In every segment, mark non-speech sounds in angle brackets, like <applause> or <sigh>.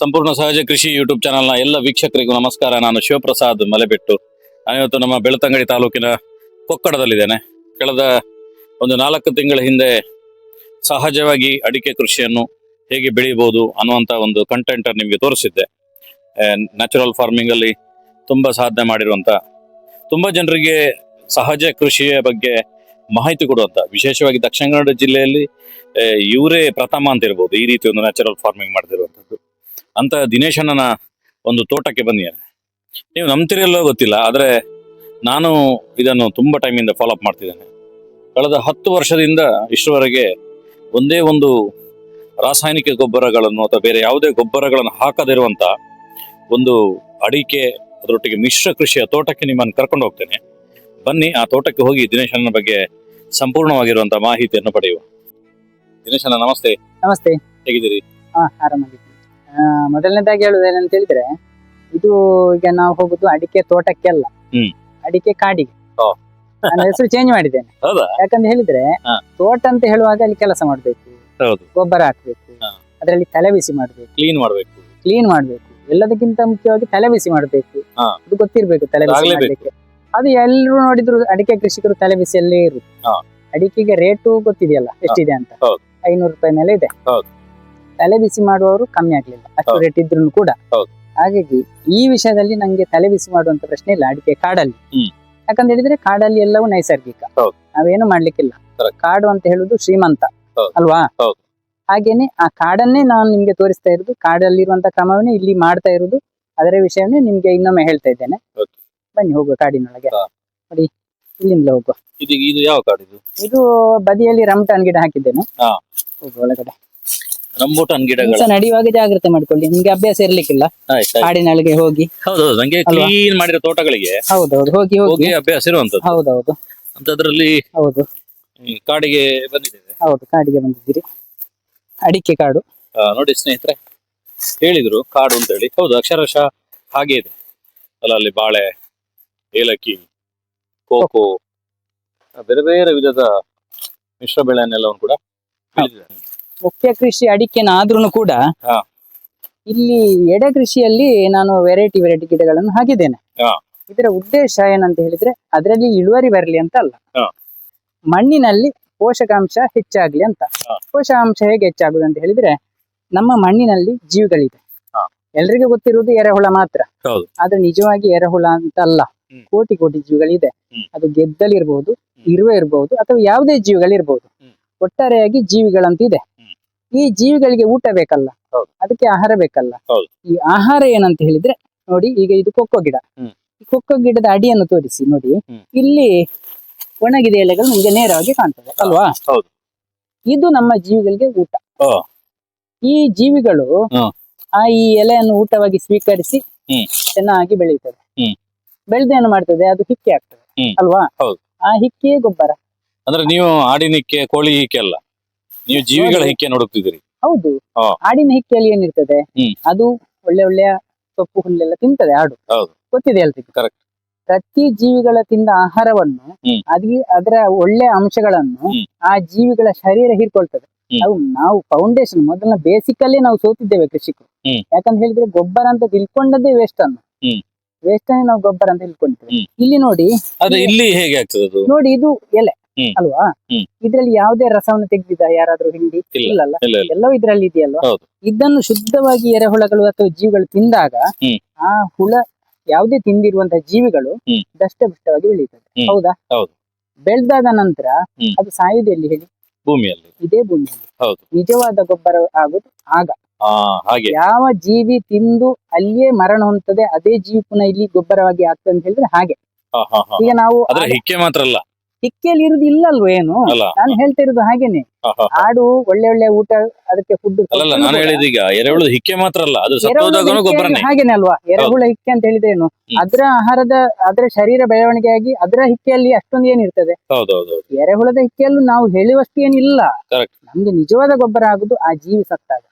ಸಂಪೂರ್ಣ ಸಹಜ ಕೃಷಿ ಯೂಟ್ಯೂಬ್ ಚಾನೆಲ್ನ ಎಲ್ಲ ವೀಕ್ಷಕರಿಗೂ ನಮಸ್ಕಾರ. ನಾನು ಶಿವಪ್ರಸಾದ್ ಮಲೆಬೆಟ್ಟು. ನಾನಿವತ್ತು ನಮ್ಮ ಬೆಳ್ತಂಗಡಿ ತಾಲೂಕಿನ ಕೊಕ್ಕಡದಲ್ಲಿದ್ದೇನೆ. ಕಳೆದ ಒಂದು ನಾಲ್ಕು ತಿಂಗಳ ಹಿಂದೆ ಸಹಜವಾಗಿ ಅಡಿಕೆ ಕೃಷಿಯನ್ನು ಹೇಗೆ ಬೆಳೆಯಬಹುದು ಅನ್ನುವಂಥ ಒಂದು ಕಂಟೆಂಟ್ ನಿಮಗೆ ತೋರಿಸಿದ್ದೆ. ನ್ಯಾಚುರಲ್ ಫಾರ್ಮಿಂಗ್ ಅಲ್ಲಿ ತುಂಬಾ ಸಾಧನೆ ಮಾಡಿರುವಂತ, ತುಂಬಾ ಜನರಿಗೆ ಸಹಜ ಕೃಷಿಯ ಬಗ್ಗೆ ಮಾಹಿತಿ ಕೊಡುವಂತ, ವಿಶೇಷವಾಗಿ ದಕ್ಷಿಣ ಕನ್ನಡ ಜಿಲ್ಲೆಯಲ್ಲಿ ಇವರೇ ಪ್ರಥಮ ಅಂತ ಇರ್ಬೋದು ಈ ರೀತಿ ಒಂದು ನ್ಯಾಚುರಲ್ ಫಾರ್ಮಿಂಗ್ ಮಾಡ್ತಿರುವಂತದ್ದು ಅಂತ ದಿನೇಶಣ್ಣನ ಒಂದು ತೋಟಕ್ಕೆ ಬನ್ನಿ ನೀವು ನಂಬ್ತಿರಲ್ಲೋ ಗೊತ್ತಿಲ್ಲ ಆದರೆ ನಾನು ಇದನ್ನು ತುಂಬಾ ಟೈಮಿಂದ ಫಾಲೋ ಅಪ್ ಮಾಡ್ತಿದ್ದೇನೆ. ಕಳೆದ ಹತ್ತು ವರ್ಷದಿಂದ ಇಷ್ಟರವರೆಗೆ ಒಂದೇ ಒಂದು ರಾಸಾಯನಿಕ ಗೊಬ್ಬರಗಳನ್ನು ಅಥವಾ ಬೇರೆ ಯಾವುದೇ ಗೊಬ್ಬರಗಳನ್ನು ಹಾಕದಿರುವಂಥ ಒಂದು ಅಡಿಕೆ ಅದರೊಟ್ಟಿಗೆ ಮಿಶ್ರ ಕೃಷಿಯ ತೋಟಕ್ಕೆ ನಿಮ್ಮನ್ನು ಕರ್ಕೊಂಡು ಹೋಗ್ತೇನೆ. ಬನ್ನಿ ಆ ತೋಟಕ್ಕೆ ಹೋಗಿ ದಿನೇಶ್ ಅಣ್ಣನ ಬಗ್ಗೆ ಸಂಪೂರ್ಣವಾಗಿರುವಂತಹ ಮಾಹಿತಿಯನ್ನು ಪಡೆಯುವ. ದಿನೇಶ್ ಅಣ್ಣ ನಮಸ್ತೆ. ನಮಸ್ತೆ. ಹೇಗಿದ್ದೀರಿ? ಮೊದಲನೇದಾಗಿ ಹೇಳುವುದೇನಂತ ಹೇಳಿದ್ರೆ ಇದು ಈಗ ನಾವು ಹೋಗುದು ಅಡಿಕೆ ತೋಟಕ್ಕೆ ಅಲ್ಲ ಅಡಿಕೆ ಕಾಡಿಗೆ ಓ. ನನ್ನ ಹೆಸರು ಚೇಂಜ್ ಮಾಡಿದ್ದೇನೆ ಹೌದಾ ಯಾಕಂತ ಹೇಳಿದ್ರೆ ಹಾ. ತೋಟ ಅಂತ ಹೇಳುವಾಗ ಅಲ್ಲಿ ಕೆಲಸ ಮಾಡ್ಬೇಕು ಹೌದು ಗೊಬ್ಬರ ಹಾಕ್ಬೇಕು ಹಾ. ಅದರಲ್ಲಿ ತಲೆ ಬಿಸಿ ಮಾಡ್ಬೇಕು ಕ್ಲೀನ್ ಮಾಡ್ಬೇಕು ಕ್ಲೀನ್ ಮಾಡ್ಬೇಕು ಎಲ್ಲದಕ್ಕಿಂತ ಮುಖ್ಯವಾಗಿ ತಲೆ ಬಿಸಿ ಮಾಡ್ಬೇಕು ಹಾ. ಅದು ಗೊತ್ತಿರ್ಬೇಕು ತಲೆ ಬಿಸಿ ಆಗ್ಲೇಬೇಕು. ಮಾಡ್ಲಿಕ್ಕೆ ಅದು ಎಲ್ಲರೂ ನೋಡಿದ್ರು ಅಡಿಕೆ ಕೃಷಿಕರು ತಲೆ ಬಿಸಿಯಲ್ಲೇ ಇರುತ್ತೆ ಹಾ. ಅಡಿಕೆಗೆ ರೇಟು ಗೊತ್ತಿದೆಯಲ್ಲ ಎಷ್ಟಿದೆ ಅಂತ ಹೌದು. ಐನೂರು ರೂಪಾಯಿ ಮೇಲೆ ಇದೆ ಹೌದು. ತಲೆ ಬಿಸಿ ಮಾಡುವವರು ಕಮ್ಮಿ ಆಗ್ಲಿಲ್ಲ ಅಷ್ಟು. ರೇಟ್ ಇದ್ರು ಕೂಡ. ಹಾಗಾಗಿ ಈ ವಿಷಯದಲ್ಲಿ ನಂಗೆ ತಲೆ ಬಿಸಿ ಮಾಡುವಂತ ಪ್ರಶ್ನೆ ಇಲ್ಲ ಅಡಿಕೆ ಕಾಡಲ್ಲಿ. ಯಾಕಂತ ಹೇಳಿದ್ರೆ ಕಾಡಲ್ಲಿ ಎಲ್ಲವೂ ನೈಸರ್ಗಿಕ. ನಾವೇನು ಮಾಡ್ಲಿಕ್ಕಿಲ್ಲ. ಕಾಡು ಅಂತ ಹೇಳುದು ಶ್ರೀಮಂತ. ಅಲ್ವಾ. ಹಾಗೇನೆ ಆ ಕಾಡನ್ನೇ ನಾನು ನಿಮ್ಗೆ ತೋರಿಸ್ತಾ ಇರುದು ಕಾಡಲ್ಲಿರುವಂತ ಕ್ರಮವನ್ನೇ ಇಲ್ಲಿ ಮಾಡ್ತಾ ಇರುದು ಅದರ ವಿಷಯವನ್ನೇ ನಿಮ್ಗೆ ಇನ್ನೊಮ್ಮೆ ಹೇಳ್ತಾ ಇದ್ದೇನೆ. ಬನ್ನಿ ಹೋಗುವ ಕಾಡಿನೊಳಗೆ ನೋಡಿ ಇಲ್ಲಿಂದ ಹೋಗುವ ಇದು ಯಾವ ಕಾಡು ಇದು ಬದಿಯಲ್ಲಿ ರಮ್ಟಾನ್ ಗಿಡ ಹಾಕಿದ್ದೇನೆ. ಹೋಗುವ ಒಳಗಡೆ ರಂಬೂಟಾನ್ ಗಿಡಗಳು. ನಡೆಯುವಾಗ ಜಾಗ್ರತೆ ಮಾಡ್ಕೊಳ್ಳಿ ನಿಮ್ಗೆ ಅಭ್ಯಾಸ ಇರ್ಲಿಕ್ಕಿಲ್ಲ. ಕಾಡಿನೊಳಗೆ ಹೋಗಿ. ಹೌದೌದು ನಂಗೆ? ಕ್ಲೀನ್ ಮಾಡಿರೋ ತೋಟಗಳಿಗೆ ಹೌದೌದು ಹೋಗಿ ಹೋಗಿ. ಅಭ್ಯಾಸ ಇರುವಂತದ್ದು ಹೌದೌದು. ಅಂತದ್ರಲ್ಲಿ ಹೌದು. ಈ ಕಾಡಿಗೆ ಬಂದಿದ್ದೇವೆ. ಹೌದು ಕಾಡಿಗೆ ಬಂದಿದ್ದೀರಿ. ಅಡಿಕೆ ಕಾಡು. ನೋಡಿ ಸ್ನೇಹಿತರೆ ಹೇಳಿದ್ರು ಕಾಡು ಅಂತ ಹೇಳಿ ಹೌದು ಅಕ್ಷರಶಃ ಹಾಗೆ ಇದೆ. ಅಲ್ಲ ಅಲ್ಲಿ ಬಾಳೆ ಏಲಕ್ಕಿ ಕೋಕೋ ಬೇರೆ ಬೇರೆ ವಿಧದ ಮಿಶ್ರ ಬೆಳೆಯನ್ನೆಲ್ಲವನ್ನು ಕೂಡ ಬೆಳೆದಿದ್ದಾರೆ. ಮುಖ್ಯ ಕೃಷಿ ಅಡಿಕೆನಾದ್ರೂ ಕೂಡ ಹಾ. ಇಲ್ಲಿ ಎಡೆ ಕೃಷಿಯಲ್ಲಿ ನಾನು ವೆರೈಟಿ ವೆರೈಟಿ ಗಿಡಗಳನ್ನು ಹಾಕಿದ್ದೇನೆ ಹಾ. ಇದರ ಉದ್ದೇಶ ಏನಂತ ಹೇಳಿದ್ರೆ ಅದರಲ್ಲಿ ಇಳುವರಿ ಬರಲಿ ಅಂತ ಅಲ್ಲ ಹಾ. ಮಣ್ಣಿನಲ್ಲಿ ಪೋಷಕಾಂಶ ಹೆಚ್ಚಾಗ್ಲಿ ಅಂತ ಹಾ. ಪೋಷಕಾಂಶ ಹೇಗೆ ಹೆಚ್ಚಾಗುದು ಅಂತ ಹೇಳಿದ್ರೆ ನಮ್ಮ ಮಣ್ಣಿನಲ್ಲಿ ಜೀವಿಗಳಿದೆ ಹಾ. ಎಲ್ರಿಗೂ ಗೊತ್ತಿರುವುದು ಎರೆಹುಳ ಮಾತ್ರ ಹೌದು. ಆದ್ರೆ ನಿಜವಾಗಿ ಎರೆಹುಳ ಅಂತ ಅಲ್ಲ ಹ್ಮ್. ಕೋಟಿ ಕೋಟಿ ಜೀವಿಗಳಿದೆ ಹ್ಮ್. ಅದು ಗೆದ್ದಲಿರ್ಬಹುದು ಇರುವೆ ಇರಬಹುದು ಅಥವಾ ಯಾವುದೇ ಜೀವಿಗಳಿರ್ಬಹುದು ಹ್ಮ್. ಒಟ್ಟಾರೆಯಾಗಿ ಜೀವಿಗಳಂತ ಇದೆ ಹ್ಮ್. ಈ ಜೀವಿಗಳಿಗೆ ಊಟ ಬೇಕಲ್ಲ ಅದಕ್ಕೆ ಆಹಾರ ಬೇಕಲ್ಲ. ಈ ಆಹಾರ ಏನಂತ ಹೇಳಿದ್ರೆ ನೋಡಿ ಈಗ ಇದು ಕೊಕ್ಕೋ ಗಿಡ. ಈ ಕೊಕ್ಕೋ ಗಿಡದ ಅಡಿಯನ್ನು ತೋರಿಸಿ ನೋಡಿ. ಇಲ್ಲಿ ಒಣಗಿದ ಎಲೆಗಳು ನಿಮಗೆ ನೇರವಾಗಿ ಕಾಣ್ತದೆ ಅಲ್ವಾ. ಇದು ನಮ್ಮ ಜೀವಿಗಳಿಗೆ ಊಟ. ಈ ಜೀವಿಗಳು ಆ ಈ ಎಲೆಯನ್ನು ಊಟವಾಗಿ ಸ್ವೀಕರಿಸಿ ಚೆನ್ನಾಗಿ ಬೆಳೆಯುತ್ತದೆ. ಹ್ಮ್. ಬೆಳೆದೇನು ಮಾಡ್ತದೆ? ಅದು ಹಿಕ್ಕಿ ಆಗ್ತದೆ ಅಲ್ವಾ? ಹೌದು. ಆ ಹಿಕ್ಕಿಯೇ ಗೊಬ್ಬರ. ಅಂದ್ರೆ ನೀವು ಆಡಿನಿಕ್ಕೆ ಕೋಳಿ ಹಿಕ್ಕಿ ಅಲ್ಲ ನೀವು ಜೀವಿಗಳ. ಹಿಕ್ಕೆ ನೋಡುತ್ತಿದ್ದೀರಿ ಹೌದು ಹಾ. ಆಡಿನ ಹಿಕ್ಕೆಯಲ್ಲಿ ಏನಿರ್ತದೆ ಹ್ಮ್. ಅದು ಒಳ್ಳೆ ಒಳ್ಳೆಯ ಸೊಪ್ಪು ಹುಲ್ಲೆಲ್ಲ ತಿಂತದೆ ಆಡು ಹೌದು. ಗೊತ್ತಿದೆ ಎಲ್ರಿಗೂ Correct. ಪ್ರತಿ ಜೀವಿಗಳ ತಿಂದ ಆಹಾರವನ್ನು ಹ್ಮ್. ಅದಿ ಅದರ ಒಳ್ಳೆ ಅಂಶಗಳನ್ನು ಹ್ಮ್. ಆ ಜೀವಿಗಳ ಶರೀರ ಹೀರ್ಕೊಳ್ತದೆ ಅವು ನಾವು ಫೌಂಡೇಶನ್ ಮೊದಲ ಅಲ್ಲಿ ನಾವು ಸೋತಿದ್ದೇವೆ ಕೃಷಿಕರು ಹ್ಮ್. ಯಾಕಂತ ಹೇಳಿದ್ರೆ ಗೊಬ್ಬರ ಅಂತ ತಿಳ್ಕೊಂಡದ್ದೇ ವೇಸ್ಟ್ ಅನ್ನು ಹ್ಮ್. ವೇಸ್ಟ್ ಅನ್ನೇ ನಾವು ಗೊಬ್ಬರ ಅಂತ ತಿಳ್ಕೊಂಡಿದ್ದೇವೆ ಹ್ಮ್. ಇಲ್ಲಿ ನೋಡಿ ಇಲ್ಲಿ ಹೇಗೆ ಆಗ್ತದೆ ಅದು ನೋಡಿ ಇದು ಎಲೆ. ಅಲ್ವಾ. ಇದ್ರಲ್ಲಿ ಯಾವುದೇ ರಸವನ್ನು ತೆಗೆದಿದ ಯಾರಾದ್ರೂ ಹಿಂಡಿ? ಇಲ್ಲ. ಇಲ್ಲಲ್ಲ? ಇಲ್ಲ ಇಲ್ಲ. ಎಲ್ಲವೂ ಇದ್ರಲ್ಲಿ ಇದೆಯಲ್ವಾ? ಇದನ್ನು ಶುದ್ಧವಾಗಿ ಎರೆಹುಳಗಳು ಅಥವಾ ಜೀವಿಗಳು ತಿಂದಾಗ ಆ ಹುಳ ಯಾವುದೇ ತಿಂದಿರುವಂತಹ ಜೀವಿಗಳು. ದಷ್ಟಪುಷ್ಟವಾಗಿ ಬೆಳೀತದೆ. ಹೌದಾ. ಬೆಳೆದಾದ ನಂತರ ಅದು ಸಾಯುದು ಎಲ್ಲಿ ಹೇಳಿ? ಭೂಮಿಯಲ್ಲಿ. ಇದೇ ಭೂಮಿಯಲ್ಲಿ. ನಿಜವಾದ ಗೊಬ್ಬರ ಆಗುದು ಆಗ. ಯಾವ ಜೀವಿ ತಿಂದು ಅಲ್ಲಿಯೇ ಮರಣ ಹೊಂದ್ತದೆ ಅದೇ ಜೀವಿ ಪುನಃ ಇಲ್ಲಿ ಗೊಬ್ಬರವಾಗಿ ಆಗ್ತದೆ ಅಂತ ಹೇಳಿದ್ರೆ ಹಾಗೆ. ಈಗ ನಾವು ಹಿಕ್ಕೆ ಮಾತ್ರ ಅಲ್ಲ. ಹಿಕ್ಕೆಯಲ್ಲಿ ಇರುದು ಇಲ್ಲಲ್ವ ಏನು? ಅಲ್ಲ. ನಾನು ಹೇಳ್ತಾ ಇರೋದು ಹಾಗೇನೆ. ಆಡು ಒಳ್ಳೆ ಒಳ್ಳೆ ಊಟ ಅದಕ್ಕೆ ಫುಡ್ ಅಲ್ಲಲ್ಲ ನಾನು ಹೇಳಿದ ಈಗ ಎರೆಹುಳು ಹಿಕ್ಕೆ ಮಾತ್ರ ಅಲ್ಲ ಅದು ಸತ್ತೋದಾಗನು ಗೊಬ್ಬರನೇ. ಹಾಗೇನೆ ಅಲ್ವಾ? ಎರೆಹುಳ ಹಿಕ್ಕೆ ಅಂತ ಹೇಳಿದ್ರೆ ಏನು ಅದ್ರ ಆಹಾರದ ಅದರ ಶರೀರ ಬೆಳವಣಿಗೆಯಾಗಿ ಅದರ ಹಿಕ್ಕೆಯಲ್ಲಿ ಅಷ್ಟೊಂದು ಏನಿರ್ತದೆ ಹೌದೌದು ಎರೆಹುಳದ ಹಿಕ್ಕೆಯಲ್ಲೂ ನಾವು ಹೇಳುವಷ್ಟು ಏನಿಲ್ಲ Correct. ನಮ್ಗೆ ನಿಜವಾದ ಗೊಬ್ಬರ ಆಗುದು ಆ ಜೀವಿ ಸತ್ತಾಗ.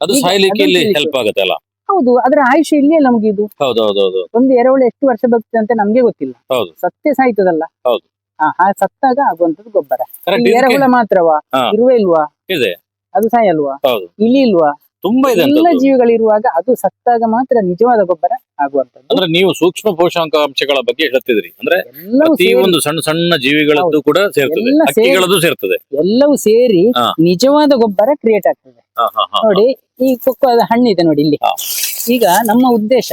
ಅದು ಈಗ ಸಾಯ್ಲಿಕ್ಕೆ ಇಲ್ಲಿ ಹೆಲ್ಪ್ ಆಗುತ್ತೆ ಅಲ್ಲ. ಹೌದು ಅದರ ಆಯುಷ್ಯ ಇಲ್ಲೇ ನಮ್ಗೆ ಇದು ಹೌದು ಒಂದು ಎರೆಹುಳು ಎಷ್ಟು ವರ್ಷ ಬರ್ತದೆ ಅಂತ ನಮ್ಗೆ ಗೊತ್ತಿಲ್ಲ. ಹೌದು. ಸತ್ಯ ಸಾಯ್ತದಲ್ಲ. ಹೌದು. ಆ ಸತ್ತಾಗ ಆಗುವಂತದ್ದು ಗೊಬ್ಬರ. ಈ ಎರೆಹುಳ ಮಾತ್ರವಾ? ಹಾ. ಇರುವೆ ಇಲ್ವಾ? ಇದೆ. ಅದು ಸಾಯಲ್ವಾ? ಹೌದು. ಇಲಿ ಇಲ್ವಾ? ತುಂಬಾ ಇದೆ ಎಲ್ಲ. ಜೀವಿಗಳಿರುವಾಗ ಅದು ಸತ್ತಾಗ ಮಾತ್ರ ನಿಜವಾದ ಗೊಬ್ಬರ ಆಗುವಂತದ್ದು ಅಂದ್ರೆ ನೀವು ಸೂಕ್ಷ್ಮ ಪೋಷಕಾಂಶಗಳ ಬಗ್ಗೆ ಹೇಳ್ತಿದ್ರಿ ಅಂದ್ರೆ ಎಲ್ಲವೂ ಪ್ರತಿ ಸೇರಿ ಒಂದು ಸಣ್ಣ ಸಣ್ಣ ಜೀವಿಗಳದ್ದು ಕೂಡ ಸೇರ್ತದೆ. ಎಲ್ಲ ಸೇರಿ- ಹಕ್ಕಿಗಳದ್ದು ಸೇರ್ತದೆ. ಎಲ್ಲವೂ ಸೇರಿ ಹಾ. ನಿಜವಾದ ಗೊಬ್ಬರ ಕ್ರಿಯೇಟ್ ಆಗ್ತದೆ. ಹಾ, ಹಾ, ಹಾ. ನೋಡಿ ಈ ಕೊಕ್ಕೋ ಹಣ್ಣಿದೆ ನೋಡಿ ಇಲ್ಲಿ. ಈಗ ನಮ್ಮ ಉದ್ದೇಶ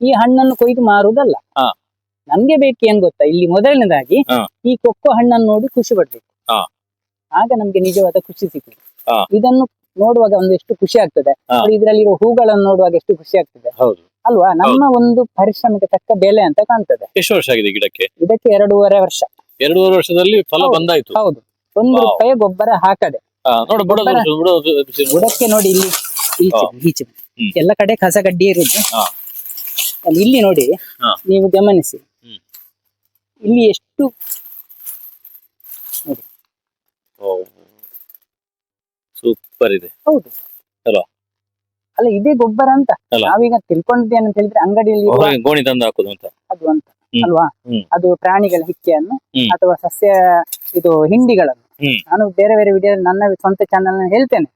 ಈ ಹಣ್ಣನ್ನು ಕೊಯ್ದು ಮಾರುವುದಲ್ಲ. ಹಾ. ನಮ್ಗೆ ಬೇಕು ಏನ್ ಗೊತ್ತಾ? ಇಲ್ಲಿ ಮೊದಲನೇದಾಗಿ ಈ ಕೊಕ್ಕೋ ಹಣ್ಣನ್ನು ನೋಡಿ ಖುಷಿ ಪಡ್ಬೇಕು. ಆಗ ನಮ್ಗೆ ನಿಜವಾದ ಖುಷಿ ಸಿಗ್ತದೆ. ಇದನ್ನು ನೋಡುವಾಗ ಒಂದು ಎಷ್ಟು ಖುಷಿ ಆಗ್ತದೆ. ಇದರಲ್ಲಿರುವ ಇದರಲ್ಲಿರೋ ಹೂಗಳನ್ನು ನೋಡುವಾಗ ಎಷ್ಟು ಖುಷಿ ಆಗ್ತದೆ. ಹೌದು. ಅಲ್ವಾ? ನಮ್ಮ ಒಂದು ಪರಿಶ್ರಮಕ್ಕೆ ತಕ್ಕ ಬೆಲೆ ಅಂತ ಕಾಣ್ತದೆ. ಎಷ್ಟು ವರ್ಷ ಆಗಿದೆ ಗಿಡಕ್ಕೆ? ಇದಕ್ಕೆ ಎರಡೂವರೆ ವರ್ಷ. ಎರಡೂವರೆ ವರ್ಷದಲ್ಲಿ ಫಲ ಬಂದಾಯ್ತು. ಹೌದು. ಒಂದು. ರೂಪಾಯಿ ಗೊಬ್ಬರ ಹಾಕದೆ. ನೋಡು ಬುಡ ಗೊಬ್ಬರ- ತೋರ್ಸು, ಬುಡ ಬುಡಕ್ಕೆ ನೋಡಿ ಇಲ್ಲಿ ಈಚೆ ಎಲ್ಲ ಕಡೆ ಕಸ ಗಡ್ಡಿ ಇರುತ್ತೆ. ಅಲ್ಲಿ ಇಲ್ಲಿ ನೋಡಿ ನೀವು ಗಮನಿಸಿ. ಇಲ್ಲಿ ಎಷ್ಟು ಸೂಪರ್ ಇದೆ. ಹೌದು. ಅಲ್ವಾ? ಅಲ್ಲ ಇದೇ ಗೊಬ್ಬರ ಅಂತ. ನಾವೀಗ ತಿಳ್ಕೊಂಡಿದ್ದೇನೆ ಅಂತ ಹೇಳಿದ್ರೆ ಅಂಗಡಿಯಲ್ಲಿ ಗೋಣಿ ತಂದು ಹಾಕುದು ಅಂತ. ಅದು ಅಂತ ಅಲ್ವಾ? ಅದು ಪ್ರಾಣಿಗಳ ಹಿಕ್ಕೆಯನ್ನು ಅಥವಾ ಸಸ್ಯ ಇದು ಹಿಂಡಿಗಳನ್ನು. ನಾನು ಬೇರೆ ಬೇರೆ ವಿಡಿಯೋ ನನ್ನ ಸ್ವಂತ ಚಾನಲ್ ಹೇಳ್ತೇನೆ.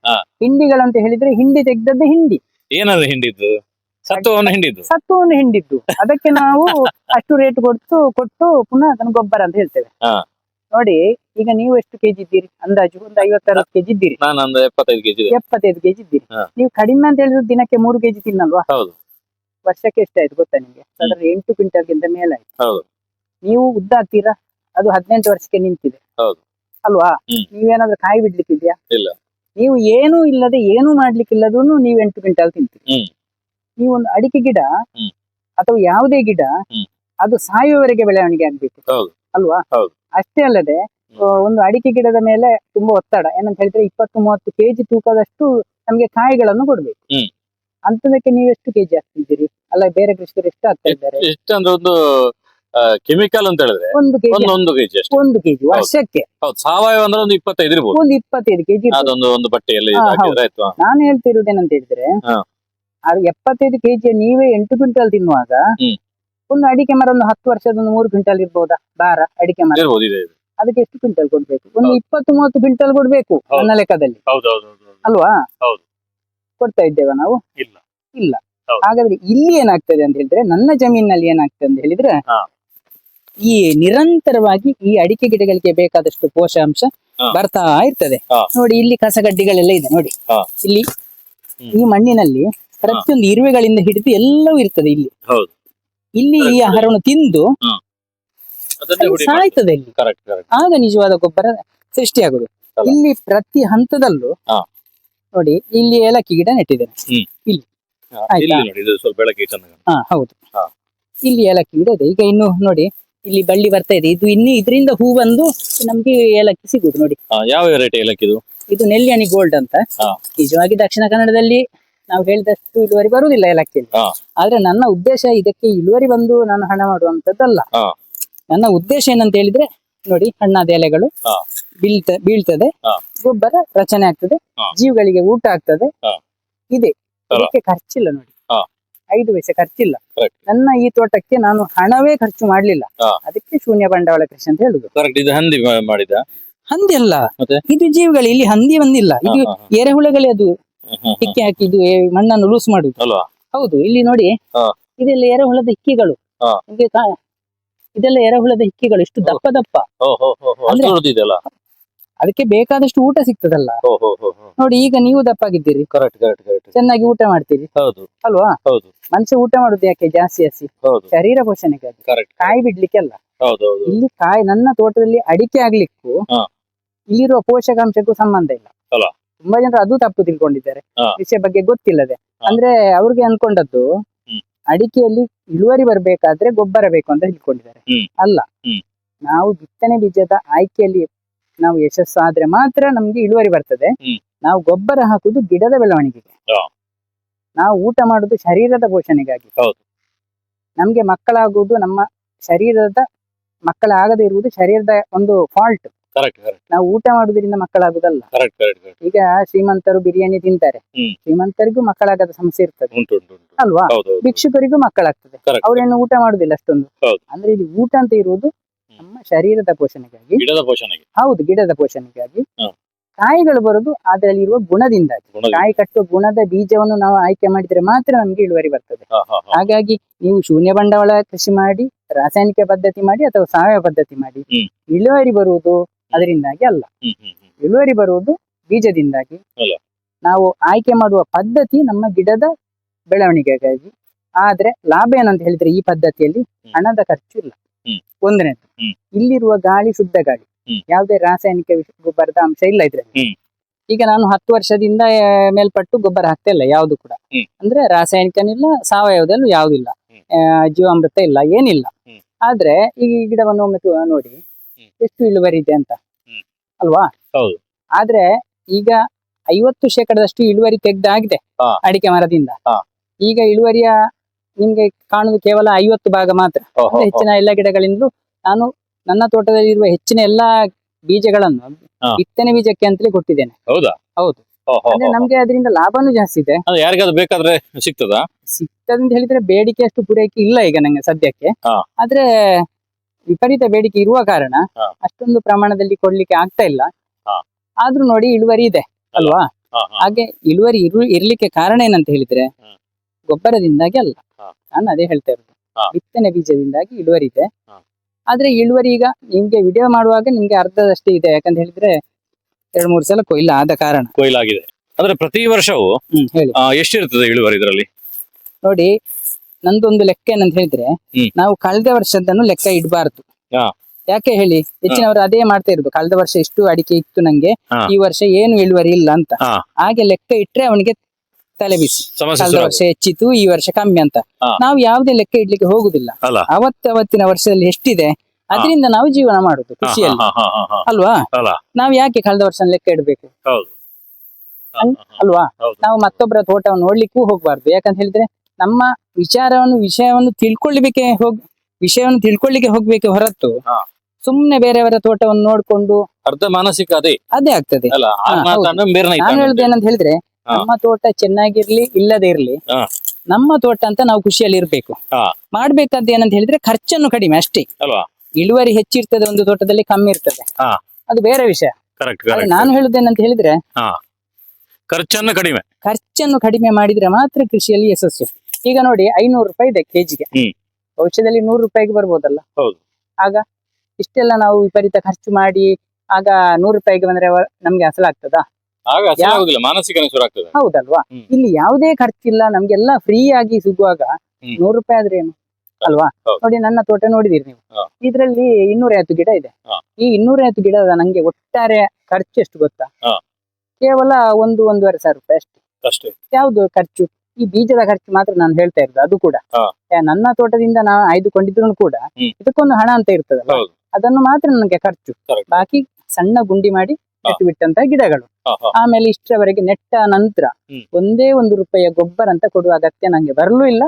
ಹಿಂಡಿಗಳಂತ ಹಿಂಡಿಗಳು ಅಂತ ಹೇಳಿದ್ರೆ ಹಿಂಡಿ ತೆಗ್ದದ್ದು ಹಿಂಡಿ ಏನದು ಹಿಂಡಿದ್ದು ಸತ್ವವನ್ನು ಹಿಂಡಿದ್ದು ಸತ್ವವನ್ನು ಹಿಂಡಿದ್ದು ಅದಕ್ಕೆ ನಾವು ಅಷ್ಟು ರೇಟ್ ಕೊಟ್ಟು ಕೊಟ್ಟು ಪುನಃ ಅದನ್ನು ಗೊಬ್ಬರ ಅಂತ ಹೇಳ್ತೇವೆ. ನೋಡಿ ಈಗ ನೀವು ಎಷ್ಟು ಕೆಜಿ ಇದ್ದೀರಿ? ಅಂದಾಜು ಒಂದು ಐವತ್ತರವತ್ತು ಕೆಜಿ ಇದ್ದೀರಿ. ನಾನು ಎಪ್ಪತ್ತೈದು ಕೆಜಿ ಇದೆ ಎಪ್ಪತ್ತೈದು ಕೆಜಿ ಇದ್ದೀರಿ. ನೀವು ಕಡಿಮೆ ಅಂತ ಹೇಳಿದ್ರೆ ದಿನಕ್ಕೆ ಮೂರು ಕೆಜಿ ತಿನ್ನಲ್ವಾ? ಹೌದು. ವರ್ಷಕ್ಕೆ ಎಷ್ಟಾಯ್ತು ಗೊತ್ತಾ ನಿಮ್ಗೆ? ಸಾಧಾರಣ ಎಂಟು ಕ್ವಿಂಟಲ್ಗಿಂತ ಮೇಲಾಯ್ತು. ನೀವು ಉದ್ದ ಹಾಕ್ತೀರಾ ಅದು ಹದಿನೆಂಟು ವರ್ಷಕ್ಕೆ ನಿಂತಿದೆ. ಹೌದು. ಅಲ್ವಾ. ನೀವೇನಾದ್ರೂ ಕಾಯಿ ಬಿಡ್ಲಿಕ್ಕಿದ್ಯಾ ಇಲ್ಲ. ನೀವು ಏನು ಇಲ್ಲದೆ ಏನೂ ಮಾಡ್ಲಿಕ್ಕಿಲ್ಲದೂ ನೀವು ಎಂಟು ಕ್ವಿಂಟಲ್ ತಿಂತೀರಿ ನೀವೊಂದು ಅಡಿಕೆ ಗಿಡ ಅಥವಾ ಯಾವುದೇ ಗಿಡ. ಅದು ಸಾಯುವವರೆಗೆ ಬೆಳವಣಿಗೆ ಆಗ್ಬೇಕು. ಅಲ್ವಾ. ಅಷ್ಟೇ ಅಲ್ಲದೆ ಒಂದು ಅಡಿಕೆ ಗಿಡದ ಮೇಲೆ ತುಂಬಾ ಒತ್ತಡ ಏನಂತ ಹೇಳಿದ್ರೆ ಇಪ್ಪತ್ತು ಮೂವತ್ತು ಕೆಜಿ ತೂಕದಷ್ಟು ನಮ್ಗೆ ಕಾಯಿಗಳನ್ನು ಕೊಡ್ಬೇಕು. ಅಂತದಕ್ಕೆ ನೀವು ಎಷ್ಟು ಕೆಜಿ ಹಾಕ್ತಿದ್ದೀರಿ ಅಲ್ಲ ಬೇರೆ ಕೃಷಿಕರು ಎಷ್ಟು ಹಾಕ್ತಾ ಇದ್ದಾರೆ ಒಂದು ಕೆಮಿಕಲ್ ಅಂತ ಹೇಳಿದ್ರೆ ಒಂದು ಕೆಜಿ ಒಂದು ಒಂದು ಕೆಜಿ ಅಷ್ಟೇ ಒಂದು ಕೆಜಿ ವರ್ಷಕ್ಕೆ ಹೌದು ಸಾವಯವ ಅಂದ್ರೆ ಒಂದು ಇಪ್ಪತ್ತೈದು ಇರ್ಬೋದು ಒಂದು ಇಪ್ಪತ್ತೈದು ಕೆಜಿ ಅದೊಂದು ಒಂದು ಬಟ್ಟೆಯಲ್ಲಿ ಹಾ, ಹಾಕಿದ್ರೆ ಆಯ್ತು ಹಾ. ನಾನು ಹೇಳ್ತಿರುವುದೇನಂತ ಹೇಳಿದ್ರೆ ಹಾ. ಅದು ಎಪ್ಪತ್ತೈದು ಕೆಜಿ ನೀವೇ ಎಂಟು ಕ್ವಿಂಟಲ್ ತಿನ್ನುವಾಗ ಹ್ಮ್. ಒಂದು ಅಡಿಕೆ ಮರ ಒಂದು ಹತ್ತು ವರ್ಷದ ಒಂದು ಮೂರು ಕ್ವಿಂಟಲ್ ಇರ್ಬೋದಾ ಭಾರ ಅಡಿಕೆ ಮರ ಇರ್ಬೋದು ಇದೆ ಇದೆ. ಅದಕ್ಕೆ ಎಷ್ಟು ಕ್ವಿಂಟಲ್ ಕೊಡ್ಬೇಕು ಒಂದು ಹೌದು. ಇಪ್ಪತ್ತು ಮೂವತ್ತು ಕ್ವಿಂಟಲ್ ಕೊಡ್ಬೇಕು ಹೌದು. ನನ್ನ ಲೆಕ್ಕದಲ್ಲಿ ಹೌದು ಹೌದು ಹೌದು ಹೌದು. ಅಲ್ವಾ ಹೌದು. ಕೊಡ್ತಾ ಇದ್ದೇವೆ ನಾವು ಇಲ್ಲ ಇಲ್ಲ ಹಾಗಾದ್ರೆ ಇಲ್ಲಿ ಏನಾಗ್ತದೆ ಅಂತ ಹೇಳಿದ್ರೆ ನನ್ನ ಜಮೀನಿನಲ್ಲಿ ಏನಾಗ್ತದೆ ಅಂತ ಹೇಳಿದ್ರೆ ಹಾ. ಈ ನಿರಂತರವಾಗಿ ಈ ಅಡಿಕೆ ಗಿಡಗಳಿಗೆ ಬೇಕಾದಷ್ಟು ಪೋಷಕಾಂಶ ಬರ್ತಾ ಇರ್ತದೆ. ನೋಡಿ ಇಲ್ಲಿ ಕಸಗಡ್ಡಿಗಳೆಲ್ಲ ಇದೆ ನೋಡಿ. ಇಲ್ಲಿ ಈ ಮಣ್ಣಿನಲ್ಲಿ ಪ್ರತಿಯೊಂದು ಇರುವೆಗಳಿಂದ ಹಿಡಿದು ಎಲ್ಲವೂ ಇರ್ತದೆ ಇಲ್ಲಿ. ಇಲ್ಲಿ ಈ. ಆಹಾರವನ್ನು ತಿಂದು ಸಾಯ್ತದೆ ಇಲ್ಲಿ. ಆಗ ನಿಜವಾದ ಗೊಬ್ಬರ ಸೃಷ್ಟಿಯಾಗುದು. ಇಲ್ಲಿ ಪ್ರತಿ ಹಂತದಲ್ಲೂ ನೋಡಿ ಇಲ್ಲಿ ಏಲಕ್ಕಿ ಗಿಡ ನೆಟ್ಟಿದ್ದೇನೆ? ಇಲ್ಲಿ. ಹೌದು. ಇಲ್ಲಿ ಏಲಕ್ಕಿ ಗಿಡ ಇದೆ. ಈಗ ಇನ್ನು ನೋಡಿ ಇಲ್ಲಿ ಬಳ್ಳಿ ಬರ್ತಾ ಇದೆ ಇದು ಇನ್ನು ಇದರಿಂದ ಹೂ ಬಂದು ನಮ್ಗೆ ಏಲಕ್ಕಿ ಸಿಗುದು ನೋಡಿ ಆ, ಯಾವ ವೆರೈಟಿ ಏಲಕ್ಕಿ ಇದು ಇದು ನೆಲ್ಯಾಣಿ ಗೋಲ್ಡ್ ಅಂತ ಹಾ. ನಿಜವಾಗಿ ದಕ್ಷಿಣ ಕನ್ನಡದಲ್ಲಿ ನಾವು ಹೇಳಿದಷ್ಟು ಇಳುವರಿ ಬರುವುದಿಲ್ಲ ಏಲಕ್ಕಿ ಹಾ. ಆದ್ರೆ ನನ್ನ ಉದ್ದೇಶ ಇದಕ್ಕೆ ಇಳುವರಿ ಬಂದು ನಾನು ಹಣ ಮಾಡುವಂತದ್ದಲ್ಲ ಹಾ. ನನ್ನ ಉದ್ದೇಶ ಏನಂತ ಹೇಳಿದ್ರೆ ನೋಡಿ ಹಣ್ಣಾದ ಎಲೆಗಳು ಹಾ. ಬೀಳ್ತ ಬೀಳ್ತದೆ ಹಾ. ಗೊಬ್ಬರ ರಚನೆ ಆಗ್ತದೆ ಹಾ. ಜೀವಿಗಳಿಗೆ ಊಟ ಆಗ್ತದೆ ಹಾ. ಇದೆ ಅಲ್ಲ. ಇದಕ್ಕೆ ಖರ್ಚಿಲ್ಲ ನೋಡಿ. ಐದು ಪೈಸೆ ಖರ್ಚಿಲ್ಲ. ನನ್ನ ಈ ತೋಟಕ್ಕೆ ನಾನು ಹಣವೇ ಖರ್ಚು ಮಾಡ್ಲಿಲ್ಲ. ಅದಕ್ಕೆ ಶೂನ್ಯ ಬಂಡವಾಳ ಕೃಷಿ ಅಂತ ಹೇಳುದು. ಕರೆಕ್ಟ್ ಇದು ಹಂದಿ ಮಾಡಿದ? ಹಂದಿ ಅಲ್ಲ. ಇದು ಜೀವಿಗಳು ಇಲ್ಲಿ ಹಂದಿ ಬಂದಿಲ್ಲ. ಇದು ಎರೆಹುಳಗಳೇ ಅದು. ಹಿಕ್ಕಿ ಹಾಕಿ ಇದು ಮಣ್ಣನ್ನು ಲೂಸ್ ಮಾಡುದು. ಅಲ್ವಾ? ಹೌದು. ಇಲ್ಲಿ ನೋಡಿ. ಇದೆಲ್ಲ ಎರೆಹುಳದ ಹಿಕ್ಕಿಗಳು ಇದೆಲ್ಲ ಎರೆಹುಳದ ಹಿಕ್ಕಿಗಳು ಇಷ್ಟು ದಪ್ಪ ದಪ್ಪ. ಅದಕ್ಕೆ ಬೇಕಾದಷ್ಟು ಊಟ ಸಿಗ್ತದಲ್ಲ? ನೋಡಿ ಈಗ ನೀವು ದಪ್ಪಾಗಿದ್ದೀರಿ. ಕರೆಕ್ಟ್ ಕರೆಕ್ಟ್ ಕರೆಕ್ಟ್ ಚೆನ್ನಾಗಿ ಊಟ ಮಾಡ್ತೀರಿ. ಹೌದು. ಅಲ್ವಾ? ಹೌದು. ಮನುಷ್ಯ ಊಟ ಮಾಡುದು ಯಾಕೆ? ಜಾಸ್ತಿ ಜಾಸ್ತಿ. ಶರೀರ ಪೋಷಣೆಗೆ ಕಾಯಿ ಬಿಡ್ಲಿಕ್ಕೆ ಅಲ್ಲ. ಇಲ್ಲಿ ಕಾಯಿ ನನ್ನ ತೋಟದಲ್ಲಿ ಅಡಿಕೆ ಆಗ್ಲಿಕ್ಕೂ. ಇಲ್ಲಿರುವ ಪೋಷಕಾಂಶಕ್ಕೂ ಸಂಬಂಧ ಇಲ್ಲ. ತುಂಬಾ ಜನರು ಅದು ತಪ್ಪು ತಿಳ್ಕೊಂಡಿದ್ದಾರೆ. ವಿಷಯ ಬಗ್ಗೆ ಗೊತ್ತಿಲ್ಲದೆ. ಅಂದ್ರೆ ಅವ್ರಿಗೆ ಅನ್ಕೊಂಡದ್ದು ಅಡಿಕೆಯಲ್ಲಿ ಇಳುವರಿ ಬರ್ಬೇಕಾದ್ರೆ ಗೊಬ್ಬರ ಬೇಕು ಅಂತ ತಿಳ್ಕೊಂಡಿದ್ದಾರೆ. ಅಲ್ಲ. ನಾವು ಬಿತ್ತನೆ ಬೀಜದ ಆಯ್ಕೆಯಲ್ಲಿ ನಾವು ಯಶಸ್ಸು ಆದ್ರೆ ಮಾತ್ರ ನಮ್ಗೆ ಇಳುವರಿ ಬರ್ತದೆ. ನಾವು ಗೊಬ್ಬರ ಹಾಕುದು ಗಿಡದ ಬೆಳವಣಿಗೆಗೆ. ನಾವು ಊಟ ಮಾಡುದು ಶರೀರದ ಪೋಷಣೆಗಾಗಿ. ನಮ್ಗೆ ಮಕ್ಕಳಾಗುವುದು ನಮ್ಮ ಶರೀರದ ಮಕ್ಕಳಾಗದೇ ಇರುವುದು ಶರೀರದ ಒಂದು ಫಾಲ್ಟ್ ನಾವು ಊಟ ಮಾಡುವುದರಿಂದ ಮಕ್ಕಳಾಗುದಲ್ಲ ಈಗ ಶ್ರೀಮಂತರು ಬಿರಿಯಾನಿ ತಿಂತಾರೆ. ಶ್ರೀಮಂತರಿಗೂ ಮಕ್ಕಳಾಗದ ಸಮಸ್ಯೆ ಇರ್ತದೆ. ಅಲ್ವಾ? ಭಿಕ್ಷುಕರಿಗೂ ಮಕ್ಕಳಾಗ್ತದೆ. ಅವ್ರೇನು ಊಟ ಮಾಡುದಿಲ್ಲ ಅಷ್ಟೊಂದು. ಅಂದ್ರೆ ಇಲ್ಲಿ ಊಟ ಅಂತ ಇರುವುದು ನಮ್ಮ ಶರೀರದ ಪೋಷಣೆಗಾಗಿ ಗಿಡದ ಪೋಷಣೆಗೆ ಹೌದು ಗಿಡದ ಪೋಷಣೆಗಾಗಿ ಹ. ಕಾಯಿಗಳು ಬರುದು ಅದರಲ್ಲಿರುವ ಗುಣದಿಂದಾಗಿ ಗುಣದಿಂದ. ಕಾಯಿ ಕಟ್ಟುವ ಗುಣದ ಬೀಜವನ್ನು ನಾವು ಆಯ್ಕೆ ಮಾಡಿದ್ರೆ ಮಾತ್ರ ನಮ್ಗೆ ಇಳುವರಿ ಬರ್ತದೆ ಹಾ, ಹಾ, ಹಾ. ಹಾಗಾಗಿ ನೀವು ಶೂನ್ಯ ಬಂಡವಾಳ ಕೃಷಿ ಮಾಡಿ ರಾಸಾಯನಿಕ ಪದ್ಧತಿ ಮಾಡಿ ಅಥವಾ ಸಾವಯವ ಪದ್ಧತಿ ಮಾಡಿ ಹ್ಮ್. ಇಳುವರಿ ಬರುವುದು ಅದರಿಂದಾಗಿ ಅಲ್ಲ ಹ್ಮ್, ಹ್ಮ್, ಹ್ಮ್. ಇಳುವರಿ ಬರುವುದು ಬೀಜದಿಂದಾಗಿ ಅಲ್ಲ. ನಾವು ಆಯ್ಕೆ ಮಾಡುವ ಪದ್ಧತಿ ನಮ್ಮ ಗಿಡದ ಬೆಳವಣಿಗೆಗಾಗಿ ಆದ್ರೆ ಲಾಭ ಏನಂತ ಹೇಳಿದ್ರೆ ಈ ಪದ್ಧತಿಯಲ್ಲಿ ಹಣದ ಖರ್ಚು ಇಲ್ಲ ಹ್ಮ್. ಒಂದನೇದು ಇಲ್ಲಿರುವ ಗಾಳಿ ಶುದ್ಧ ಗಾಳಿ. ಯಾವುದೇ ರಾಸಾಯನಿಕ ಗೊಬ್ಬರದ ಅಂಶ ಇಲ್ಲ ಇದ್ರೆ ಈಗ ನಾನು ಹತ್ತು ವರ್ಷದಿಂದ ಮೇಲ್ಪಟ್ಟು ಗೊಬ್ಬರ ಹಾಕ್ತಾ ಇಲ್ಲ ಯಾವುದು ಕೂಡ. ಅಂದ್ರೆ ರಾಸಾಯನಿಕನಿಲ್ಲ ಸಾವಯವದಲ್ಲೂ ಯಾವುದಿಲ್ಲ ಜೀವಾಮೃತ ಇಲ್ಲ ಏನಿಲ್ಲ. ಆದ್ರೆ ಈ ಗಿಡವನ್ನು ಒಮ್ಮೆ ನೋಡಿ. ಎಷ್ಟು ಇಳುವರಿ ಇದೆ ಅಂತ. ಅಲ್ವಾ. ಆದ್ರೆ ಈಗ ಐವತ್ತು ಶೇಕಡದಷ್ಟು ಇಳುವರಿ ತೆಗ್ದಾಗಿದೆ. ಅಡಿಕೆ ಮರದಿಂದ. ಈಗ ಇಳುವರಿಯ ನಿಮ್ಗೆ ಕಾಣುದು ಕೇವಲ ಐವತ್ತು ಭಾಗ ಮಾತ್ರ. ಹೆಚ್ಚಿನ ಎಲ್ಲ ಗಿಡಗಳಿಂದಲೂ ನಾನು ನನ್ನ ತೋಟದಲ್ಲಿ ಇರುವ ಹೆಚ್ಚಿನ ಎಲ್ಲಾ ಬೀಜಗಳನ್ನು. ಬಿತ್ತನೆ ಬೀಜಕ್ಕೆ ಅಂತಲೇ ಕೊಟ್ಟಿದ್ದೇನೆ ಹೌದಾ ಹೌದು. ಅಂದ್ರೆ. ನಮ್ಗೆ ಅದರಿಂದ ಲಾಭನೂ ಜಾಸ್ತಿ ಇದೆ ಯಾರಿಗಾದ್ರೂ ಬೇಕಾದ್ರೆ ಸಿಗ್ತದಾ ಸಿಗ್ತದಂತ ಹೇಳಿದ್ರೆ ಬೇಡಿಕೆ ಅಷ್ಟು ಪೂರೈಕೆ ಇಲ್ಲ ಈಗ ನಂಗೆ ಸದ್ಯಕ್ಕೆ ಆದ್ರೆ ವಿಪರೀತ ಬೇಡಿಕೆ ಇರುವ ಕಾರಣ ಅಷ್ಟೊಂದು ಪ್ರಮಾಣದಲ್ಲಿ ಕೊಡ್ಲಿಕ್ಕೆ ಆಗ್ತಾ ಇಲ್ಲ ಆದ್ರೂ ನೋಡಿ ಇಳುವರಿ ಇದೆ ಅಲ್ವಾ. ಹಾಗೆ ಇಳುವರಿ ಇರು ಇರ್ಲಿಕ್ಕೆ ಕಾರಣ ಏನಂತ ಹೇಳಿದ್ರೆ. ಗೊಬ್ಬರದಿಂದಾಗಿ ಅಲ್ಲ. ನಾನು ಅದೇ ಹೇಳ್ತಾ ಇರೋದು. ಬಿತ್ತನೆ ಬೀಜದಿಂದಾಗಿ ಇಳುವರಿ ಇದೆ. ಆದ್ರೆ ಇಳುವರಿ ಈಗ ನಿಮ್ಗೆ ವಿಡಿಯೋ ಮಾಡುವಾಗ ನಿಮ್ಗೆ ಅರ್ಧದಷ್ಟೇ ಇದೆ. ಯಾಕಂತ ಹೇಳಿದ್ರೆ ಎರಡ್ ಮೂರು ಸಲ ಕೊಯ್ಲ ಆದ ಕಾರಣ. ಕೊಯ್ಲಾಗಿದೆ. ಅಂದ್ರೆ ಪ್ರತಿ ವರ್ಷವೂ ಹ್ಮ್ ಹೇಳಿ. ಆ, ಎಷ್ಟಿರ್ತದೆ ಇಳುವರಿ ಇದರಲ್ಲಿ? ನೋಡಿ ನಂದೊಂದು ಲೆಕ್ಕ ಏನಂತ ಹೇಳಿದ್ರೆ ಹ್ಮ್. ನಾವು ಕಳೆದ ವರ್ಷದನ್ನು ಲೆಕ್ಕ ಇಡಬಾರ್ದು. ಹಾ. ಯಾಕೆ ಹೇಳಿ? ಹೆಚ್ಚಿನವರು ಅದೇ ಮಾಡ್ತಾ ಇರೋದು. ಕಳೆದ ವರ್ಷ ಎಷ್ಟು ಅಡಿಕೆ ಇತ್ತು ನಂಗೆ. ಹಾ. ಈ ವರ್ಷ ಏನು ಇಳುವರಿ ಇಲ್ಲ ಅಂತ. ಹಾ. ಹಾಗೆ ಲೆಕ್ಕ ಇಟ್ರೆ ಅವನಿಗೆ ತಲೆ ಬಿಸಿ ಸಮಸ್ಯೆ ಕಳೆದ ಶುರು ವರ್ಷ ಹೆಚ್ಚಿತು ಈ ವರ್ಷ ಕಮ್ಮಿ ಅಂತ ಹಾ. ನಾವು ಯಾವುದೇ ಲೆಕ್ಕ ಇಡ್ಲಿಕ್ಕೆ ಹೋಗುದಿಲ್ಲ ಅಲ್ಲ. ಅವತ್ತಿನ ವರ್ಷದಲ್ಲಿ ಎಷ್ಟಿದೆ ಅದರಿಂದ ನಾವು ಜೀವನ ಮಾಡುದು ಹಾ, ಖುಷಿಯಲ್ಲಿ ಹಾ, ಹಾ, ಹಾ, ಹಾ. ಅಲ್ವಾ ಅಲ್ಲ. ನಾವು ಯಾಕೆ ಕಳೆದ ವರ್ಷ ಲೆಕ್ಕ ಇಡಬೇಕು ಹೌದು ಹಾ, ಹಾ, ಹಾ. ಅಲ್ವಾ ಹೌದು. ನಾವು ಮತ್ತೊಬ್ಬರ ತೋಟವನ್ನು ನೋಡ್ಲಿಕ್ಕೂ ಹೋಗ್ಬಾರ್ದು ಯಾಕಂತ ಹೇಳಿದ್ರೆ ನಮ್ಮ ವಿಚಾರವನ್ನು ವಿಷಯವನ್ನು ತಿಳ್ಕೊಳ್ಳಿಕ್ಕೆ ಹೋಗ್ ವಿಷಯವನ್ನು ತಿಳ್ಕೊಳ್ಳಿಕ್ಕೆ ಹೋಗ್ಬೇಕೆ ಹೊರತು ಹಾ. ಸುಮ್ನೆ ಬೇರೆಯವರ ತೋಟವನ್ನು ನೋಡ್ಕೊಂಡು ಅರ್ಧ ಮಾನಸಿಕ ಅದೇ ಅದೇ ಆಗ್ತದೆ ಅಲ್ಲ ಹಾ, ಹೌದು. ನಾನು ಹೇಳುದು ಏನಂತ ಹೇಳಿದ್ರೆ. ನಮ್ಮ ತೋಟ ಚೆನ್ನಾಗಿರ್ಲಿ ಇಲ್ಲದೆ ಇರ್ಲಿ. ನಮ್ಮ ತೋಟ ಅಂತ ನಾವು ಖುಷಿಯಲ್ಲಿ ಇರ್ಬೇಕು. ಮಾಡ್ಬೇಕಂತ ಮಾಡ್ಬೇಕಾದ್ದು ಏನಂತ ಹೇಳಿದ್ರೆ ಖರ್ಚನ್ನು ಕಡಿಮೆ ಅಷ್ಟೇ. ಅಲ್ವಾ? ಇಳುವರಿ ಹೆಚ್ಚಿರ್ತದೆ ಒಂದು ತೋಟದಲ್ಲಿ ಕಮ್ಮಿ ಇರ್ತದೆ. ಅದು ಬೇರೆ ವಿಷಯ. ನಾನು ಹೇಳುದೇನಂತ ಹೇಳಿದ್ರೆ ಖರ್ಚನ್ನು ಕಡಿಮೆ. ಖರ್ಚನ್ನು ಕಡಿಮೆ ಮಾಡಿದ್ರೆ ಮಾತ್ರ ಕೃಷಿಯಲ್ಲಿ ಯಶಸ್ಸು. ಈಗ ನೋಡಿ ಐನೂರು ರೂಪಾಯಿ ಇದೆ ಕೆಜಿಗೆ. ಭವಿಷ್ಯದಲ್ಲಿ ನೂರು ರೂಪಾಯಿಗೆ ಬರ್ಬೋದಲ್ಲ. ಆಗ ಇಷ್ಟೆಲ್ಲ ನಾವು ವಿಪರೀತ ಖರ್ಚು ಮಾಡಿ ಆಗ ನೂರು ರೂಪಾಯಿಗೆ ಬಂದ್ರೆ ನಮ್ಗೆ ಅಸಲಾಗ್ತದಾ ಆಗ ಆಗುದಿಲ್ಲ ಆಗ್ತದೆ. ಹೌದಲ್ವಾ? ಇಲ್ಲಿ ಯಾವುದೇ ಖರ್ಚಿಲ್ಲ ನಮ್ಗೆಲ್ಲ ಫ್ರೀ ಆಗಿ ಸಿಗುವಾಗ ನೂರು ರೂಪಾಯಿ ಆದ್ರೆ ಏನು? ಅಲ್ವಾ? ನೋಡಿ ನನ್ನ ತೋಟ ನೋಡಿದಿರಿ ನೀವು. ಇದ್ರಲ್ಲಿ ಇನ್ನೂರ ಐವತ್ತು ಗಿಡ ಇದೆ. ಈ ಇನ್ನೂರ ಐವತ್ತು ಗಿಡ ನಂಗೆ ಒಟ್ಟಾರೆ ಖರ್ಚು ಎಷ್ಟು ಗೊತ್ತಾ? ಕೇವಲ ಒಂದು ಒಂದೂವರೆ ಸಾವಿರ ರೂಪಾಯಿ ಅಷ್ಟೇ. ಯಾವ್ದು ಖರ್ಚು? ಈ ಬೀಜದ ಖರ್ಚು ಮಾತ್ರ ನಾನು ಹೇಳ್ತಾ ಇರೋದು ಅದು ಕೂಡ. ನನ್ನ ತೋಟದಿಂದ ನಾನು ಆಯ್ದುಕೊಂಡಿದ್ರು ಕೂಡ ಇದಕ್ಕೊಂದು ಹಣ ಅಂತ ಇರ್ತದಲ್ಲ. ಅದನ್ನು ಮಾತ್ರ ನನಗೆ ಖರ್ಚು. ಬಾಕಿ ಸಣ್ಣ ಗುಂಡಿ ಮಾಡಿ. ನೆಟ್ಟು ಬಿಟ್ಟಂತ ಗಿಡಗಳು. ಆಮೇಲೆ ಇಷ್ಟರವರೆಗೆ ನೆಟ್ಟ ನಂತರ ಒಂದೇ ಒಂದು ರೂಪಾಯಿಯ ಗೊಬ್ಬರ ಅಂತ ಕೊಡುವ ಅಗತ್ಯ ನಂಗೆ ಬರಲೂ ಇಲ್ಲ.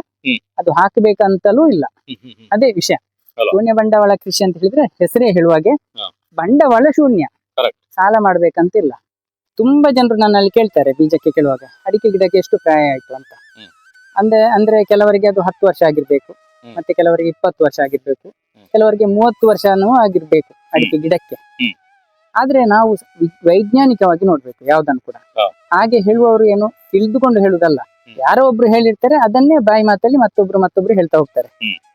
ಅದು ಹಾಕಬೇಕಂತಲೂ ಇಲ್ಲ. ಅದೇ ವಿಷಯ. ಶೂನ್ಯ ಬಂಡವಾಳ ಕೃಷಿ ಅಂತ ಹೇಳಿದ್ರೆ ಹೆಸರೇ ಹೇಳುವಾಗೆ. ಬಂಡವಾಳ ಶೂನ್ಯ. ಸಾಲ ಮಾಡ್ಬೇಕಂತಿಲ್ಲ. ತುಂಬಾ ಜನರು ನನ್ನಲ್ಲಿ ಕೇಳ್ತಾರೆ ಬೀಜಕ್ಕೆ ಕೇಳುವಾಗ ಅಡಿಕೆ ಗಿಡಕ್ಕೆ ಎಷ್ಟು ಪ್ರಾಯ ಆಯ್ತು ಅಂತ. ಅಂದ್ರೆ ಅಂದ್ರೆ ಕೆಲವರಿಗೆ ಅದು ಹತ್ತು ವರ್ಷ ಆಗಿರ್ಬೇಕು ಮತ್ತೆ ಕೆಲವರಿಗೆ ಇಪ್ಪತ್ತು ವರ್ಷ ಆಗಿರ್ಬೇಕು ಕೆಲವರಿಗೆ ಮೂವತ್ತು ವರ್ಷನೂ ಆಗಿರ್ಬೇಕು ಅಡಿಕೆ ಗಿಡಕ್ಕೆ. ಆದ್ರೆ ನಾವು ವೈಜ್ಞಾನಿಕವಾಗಿ ನೋಡ್ಬೇಕು ಯಾವ್ದನ್ನು ಕೂಡ. ಹಾಗೆ ಹೇಳುವವರು ಏನು ತಿಳಿದುಕೊಂಡು ಹೇಳುದಲ್ಲ ಯಾರೋ ಒಬ್ರು ಹೇಳಿರ್ತಾರೆ ಅದನ್ನೇ ಬಾಯಿ ಮಾತಲ್ಲಿ ಮತ್ತೊಬ್ರು ಮತ್ತೊಬ್ರು ಹೇಳ್ತಾ ಹೋಗ್ತಾರೆ.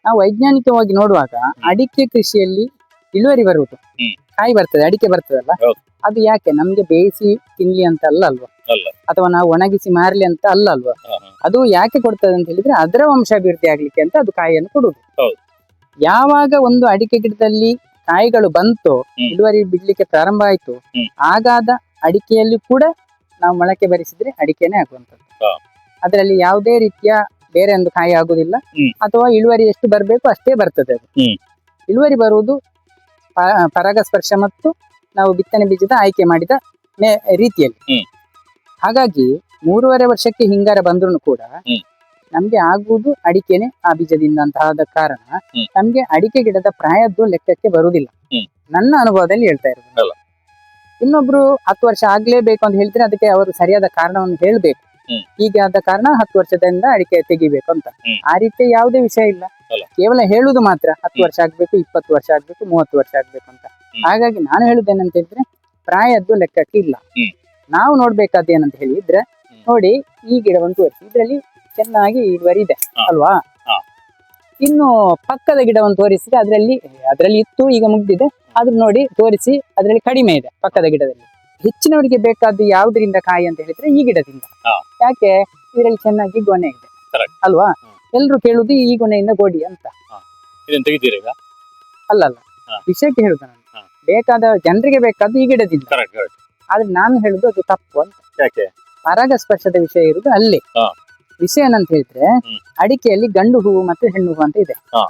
ನಾವು ವೈಜ್ಞಾನಿಕವಾಗಿ ನೋಡುವಾಗ ಅಡಿಕೆ ಕೃಷಿಯಲ್ಲಿ ಇಳುವರಿ ಬರುವುದು. ಕಾಯಿ ಬರ್ತದೆ ಅಡಿಕೆ ಬರ್ತದಲ್ಲ? ಅದು ಯಾಕೆ? ನಮ್ಗೆ ಬೇಯಿಸಿ ತಿನ್ಲಿ ಅಂತ ಅಲ್ಲ ಅಲ್ವಾ? ಅಥವಾ ನಾವು ಒಣಗಿಸಿ ಮಾರ್ಲಿ ಅಂತ ಅಲ್ಲ ಅಲ್ವಾ. ಅದು ಯಾಕೆ ಕೊಡ್ತದೆ ಅಂತ ಹೇಳಿದ್ರೆ ಅದರ ವಂಶಾಭಿವೃದ್ಧಿ ಆಗ್ಲಿಕ್ಕೆ ಅಂತ ಅದು ಕಾಯಿಯನ್ನು ಕೊಡುವುದು. ಯಾವಾಗ ಒಂದು ಅಡಿಕೆ ಗಿಡದಲ್ಲಿ ಕಾಯಿಗಳು ಬಂತು ಇಳುವರಿ ಬಿಡ್ಲಿಕ್ಕೆ ಪ್ರಾರಂಭ ಆಯ್ತು. ಆಗಾದ ಅಡಿಕೆಯಲ್ಲಿ ಕೂಡ ನಾವು ಮೊಳಕೆ ಬರಿಸಿದ್ರೆ ಅಡಿಕೆನೆ ಆಗುವಂತದ್ದು. ಅದರಲ್ಲಿ ಯಾವುದೇ ರೀತಿಯ ಬೇರೆ ಒಂದು ಕಾಯಿ ಆಗುದಿಲ್ಲ. ಅಥವಾ ಇಳುವರಿ ಎಷ್ಟು ಬರಬೇಕು ಅಷ್ಟೇ ಬರ್ತದೆ ಅದು. ಇಳುವರಿ ಬರುವುದು ಪರಾಗಸ್ಪರ್ಶ ಮತ್ತು ನಾವು ಬಿತ್ತನೆ ಬೀಜದ ಆಯ್ಕೆ ಮಾಡಿದ ರೀತಿಯಲ್ಲಿ. ಹಾಗಾಗಿ ಮೂರುವರೆ ವರ್ಷಕ್ಕೆ ಹಿಂಗಾರ ಬಂದ್ರು ಕೂಡ. ನಮ್ಗೆ ಆಗುವುದು ಅಡಿಕೆನೆ ಆ ಬೀಜದಿಂದ ಅಂತ ಆದ ಕಾರಣ ಹ್ಮ್. ನಮ್ಗೆ ಅಡಿಕೆ ಗಿಡದ ಪ್ರಾಯದ್ದು ಲೆಕ್ಕಕ್ಕೆ ಬರುವುದಿಲ್ಲ ಹ್ಮ್. ನನ್ನ ಅನುಭವದಲ್ಲಿ ಹೇಳ್ತಾ ಇರೋದು ಅಲ್ಲ. ಇನ್ನೊಬ್ರು ಹತ್ತು ವರ್ಷ ಆಗ್ಲೇಬೇಕು ಅಂತ ಹೇಳ್ತಾರೆ ಅದಕ್ಕೆ ಅವರು ಸರಿಯಾದ ಕಾರಣವನ್ನು ಹೇಳ್ಬೇಕು ಹ್ಮ್. ಹೀಗೆ ಆದ ಕಾರಣ ಹತ್ತು ವರ್ಷದಿಂದ ಅಡಿಕೆ ತೆಗಿಬೇಕು ಅಂತ ಹ್ಮ್. ಆ ರೀತಿ ಯಾವುದೇ ವಿಷಯ ಇಲ್ಲ ಅಲ್ಲ. ಕೇವಲ ಹೇಳುದು ಮಾತ್ರ ಹತ್ತು ಹ್ಮ್. ವರ್ಷ ಆಗ್ಬೇಕು ಇಪ್ಪತ್ತು ವರ್ಷ ಆಗ್ಬೇಕು ಮೂವತ್ತು ವರ್ಷ ಆಗ್ಬೇಕು ಅಂತ ಹ್ಮ್. ಹಾಗಾಗಿ ನಾನು ಹೇಳುದೇನಂತ ಹೇಳಿದ್ರೆ ಪ್ರಾಯದ್ದು ಲೆಕ್ಕಕ್ಕೆ ಇಲ್ಲ ಹ್ಮ್. ನಾವು ನೋಡ್ಬೇಕಾದ ಏನಂತ ಹೇಳಿದ್ರೆ ಹ್ಮ್. ನೋಡಿ ಈ ಗಿಡ ಒಂದು ವರ್ಷ ಇದರಲ್ಲಿ ಚೆನ್ನಾಗಿ ಇದೆ ಅಲ್ವಾ. ಇನ್ನು ಪಕ್ಕದ ಗಿಡವನ್ನು ತೋರಿಸಿದ್ರೆ ಅದರಲ್ಲಿ ಅದರಲ್ಲಿ ಇತ್ತು ಈಗ ಮುಗ್ದಿದೆ. ಅದ್ರ ನೋಡಿ ತೋರಿಸಿ ಅದರಲ್ಲಿ ಕಡಿಮೆ ಇದೆ ಪಕ್ಕದ ಗಿಡದಲ್ಲಿ. ಹೆಚ್ಚಿನವರಿಗೆ ಬೇಕಾದ್ದು ಯಾವುದರಿಂದ ಕಾಯಿ ಅಂತ ಹೇಳಿದ್ರೆ ಈ ಗಿಡದಿಂದ. ಯಾಕೆ? ಇದರಲ್ಲಿ ಚೆನ್ನಾಗಿ ಗೊನೆ ಇದೆ. ಅಲ್ವಾ. ಎಲ್ರು ಕೇಳುದು ಈ ಗೊನೆಯಿಂದ ಗೋಡಿ ಅಂತ. ಅಲ್ಲ ಅಲ್ಲ. ವಿಷಯಕ್ಕೆ ಹೇಳುದು ನಾನು. ಬೇಕಾದ ಜನರಿಗೆ ಬೇಕಾದ್ದು ಈ ಗಿಡದಿಂದ. ಆದ್ರೆ ನಾನು ಹೇಳುದು ಅದು ತಪ್ಪು ಅಂತ. ಯಾಕೆ? ಪರಾಗಸ್ಪರ್ಶದ ವಿಷಯ ಇರುದು ಅಲ್ಲಿ. ವಿಷಯ ಏನಂತ ಹೇಳಿದ್ರೆ ಅಡಿಕೆಯಲ್ಲಿ ಗಂಡು ಹೂವು ಮತ್ತು ಹೆಣ್ಣು ಹೂವು ಅಂತ ಇದೆ ಹಾ.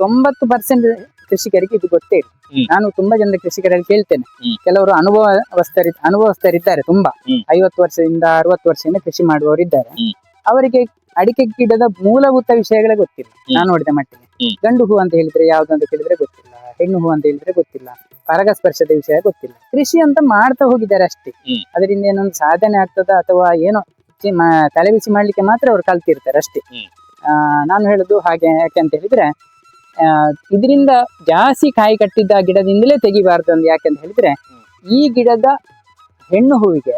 ತೊಂಬತ್ತು ಪರ್ಸೆಂಟ್ ಕೃಷಿಕರಿಗೆ ಇದು ಗೊತ್ತೇ ಇಲ್ಲ ಹ್ಮ್. ನಾನು ತುಂಬಾ ಜನ ಕೃಷಿಕರಲ್ಲಿ ಕೇಳ್ತೇನೆ ಹ್ಮ್. ಕೆಲವರು ಅನುಭವಸ್ಥರಿ ಅನುಭವಸ್ಥರಿದ್ದಾರೆ ತುಂಬಾ ಹ್ಮ್. ಐವತ್ತು ವರ್ಷದಿಂದ ಅರವತ್ತು ವರ್ಷದಿಂದ ಕೃಷಿ ಮಾಡುವವರಿದ್ದಾರೆ ಹ್ಮ್. ಅವರಿಗೆ ಅಡಿಕೆ ಗಿಡದ ಮೂಲಭೂತ ವಿಷಯಗಳೇ ಗೊತ್ತಿಲ್ಲ. ನಾನು ನೋಡಿದ ಮಟ್ಟಿಗೆ ಹ್ಮ್. ಗಂಡು ಹೂ ಅಂತ ಹೇಳಿದ್ರೆ ಯಾವ್ದು ಅಂತ ಕೇಳಿದ್ರೆ ಗೊತ್ತಿಲ್ಲ ಹೆಣ್ಣು ಹೂ ಅಂತ ಹೇಳಿದ್ರೆ ಗೊತ್ತಿಲ್ಲ ಪರಾಗಸ್ಪರ್ಶದ ವಿಷಯ ಗೊತ್ತಿಲ್ಲ ಕೃಷಿ ಅಂತ ಮಾಡ್ತಾ ಹೋಗಿದ್ದಾರೆ ಅಷ್ಟೇ ಹ್ಮ್. ಅದರಿಂದ ಏನೊಂದು ಸಾಧನೆ ಆಗ್ತದ ಅಥವಾ ಏನೋ ಚಿ- ಮ- ತಲೆ ಬಿಸಿ ಮಾಡ್ಲಿಕ್ಕೆ ಮಾತ್ರ ಅವ್ರು ಕಲ್ತಿರ್ತಾರೆ ಅಷ್ಟೇ. ನಾನು ಹೇಳುದು ಹಾಗೆ ಯಾಕೆ ಅಂತ ಹೇಳಿದ್ರೆ ಇದರಿಂದ ಜಾಸ್ತಿ ಕಾಯಿ ಕಟ್ಟಿದ್ದ ಗಿಡದಿಂದಲೇ ತೆಗಿಬಾರ್ದು ಅಂತ ಯಾಕೆ ಅಂತ ಹೇಳಿದ್ರೆ ಈ ಗಿಡದ ಹೆಣ್ಣು ಹೂವಿಗೆ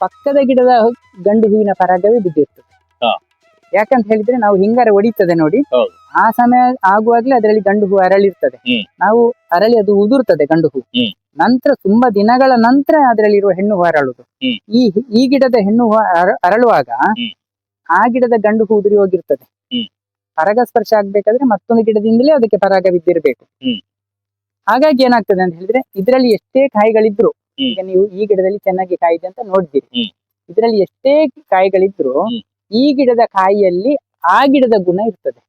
ಪಕ್ಕದ ಗಿಡದ ಗಂಡು ಹೂವಿನ ಪರಾಗವೇ ಬಿದ್ದಿರ್ತದೆ. ಯಾಕಂತ ಹೇಳಿದ್ರೆ ನಾವು ಹಿಂಗಾರ ಒಡಿತದೆ ನೋಡಿ. ಆ ಸಮಯ ಆಗುವಾಗ್ಲೇ ಅದರಲ್ಲಿ ಗಂಡು ಹೂ ಅರಳಿರ್ತದೆ. ನಾವು ಅರಳಿ ಅದು ಉದುರ್ತದೆ ಗಂಡು ಹೂ. ನಂತರ ತುಂಬಾ ದಿನಗಳ ನಂತರ ಅದರಲ್ಲಿರುವ ಹೆಣ್ಣು ಹೂ ಅರಳುದು ಈ ಈ ಗಿಡದ ಹೆಣ್ಣು ಹೂ ಅರ- ಅರಳುವಾಗ ಆ ಗಿಡದ ಗಂಡು ಹೂ ಉದುರಿ ಹೋಗಿರ್ತದೆ. ಪರಾಗ ಪರಾಗಸ್ಪರ್ಶ ಆಗ್ಬೇಕಾದ್ರೆ ಮತ್ತೊಂದು ಗಿಡದಿಂದಲೇ ಅದಕ್ಕೆ ಪರಾಗ ಬಿದ್ದಿರಬೇಕು ಹಾಗಾಗಿ ಏನಾಗ್ತದೆ ಅಂತ ಹೇಳಿದ್ರೆ ಇದರಲ್ಲಿ ಎಷ್ಟೇ ಕಾಯಿಗಳಿದ್ರು ಈಗ ನೀವು ಈ ಗಿಡದಲ್ಲಿ ಚೆನ್ನಾಗಿ ಕಾಯಿದೆ ಅಂತ ನೋಡಿದಿರಿ. ಇದರಲ್ಲಿ ಎಷ್ಟೇ ಕಾಯಿಗಳಿದ್ರು ಈ ಗಿಡದ ಕಾಯಿಯಲ್ಲಿ ಆ ಗಿಡದ ಗುಣ ಇರ್ತದೆ.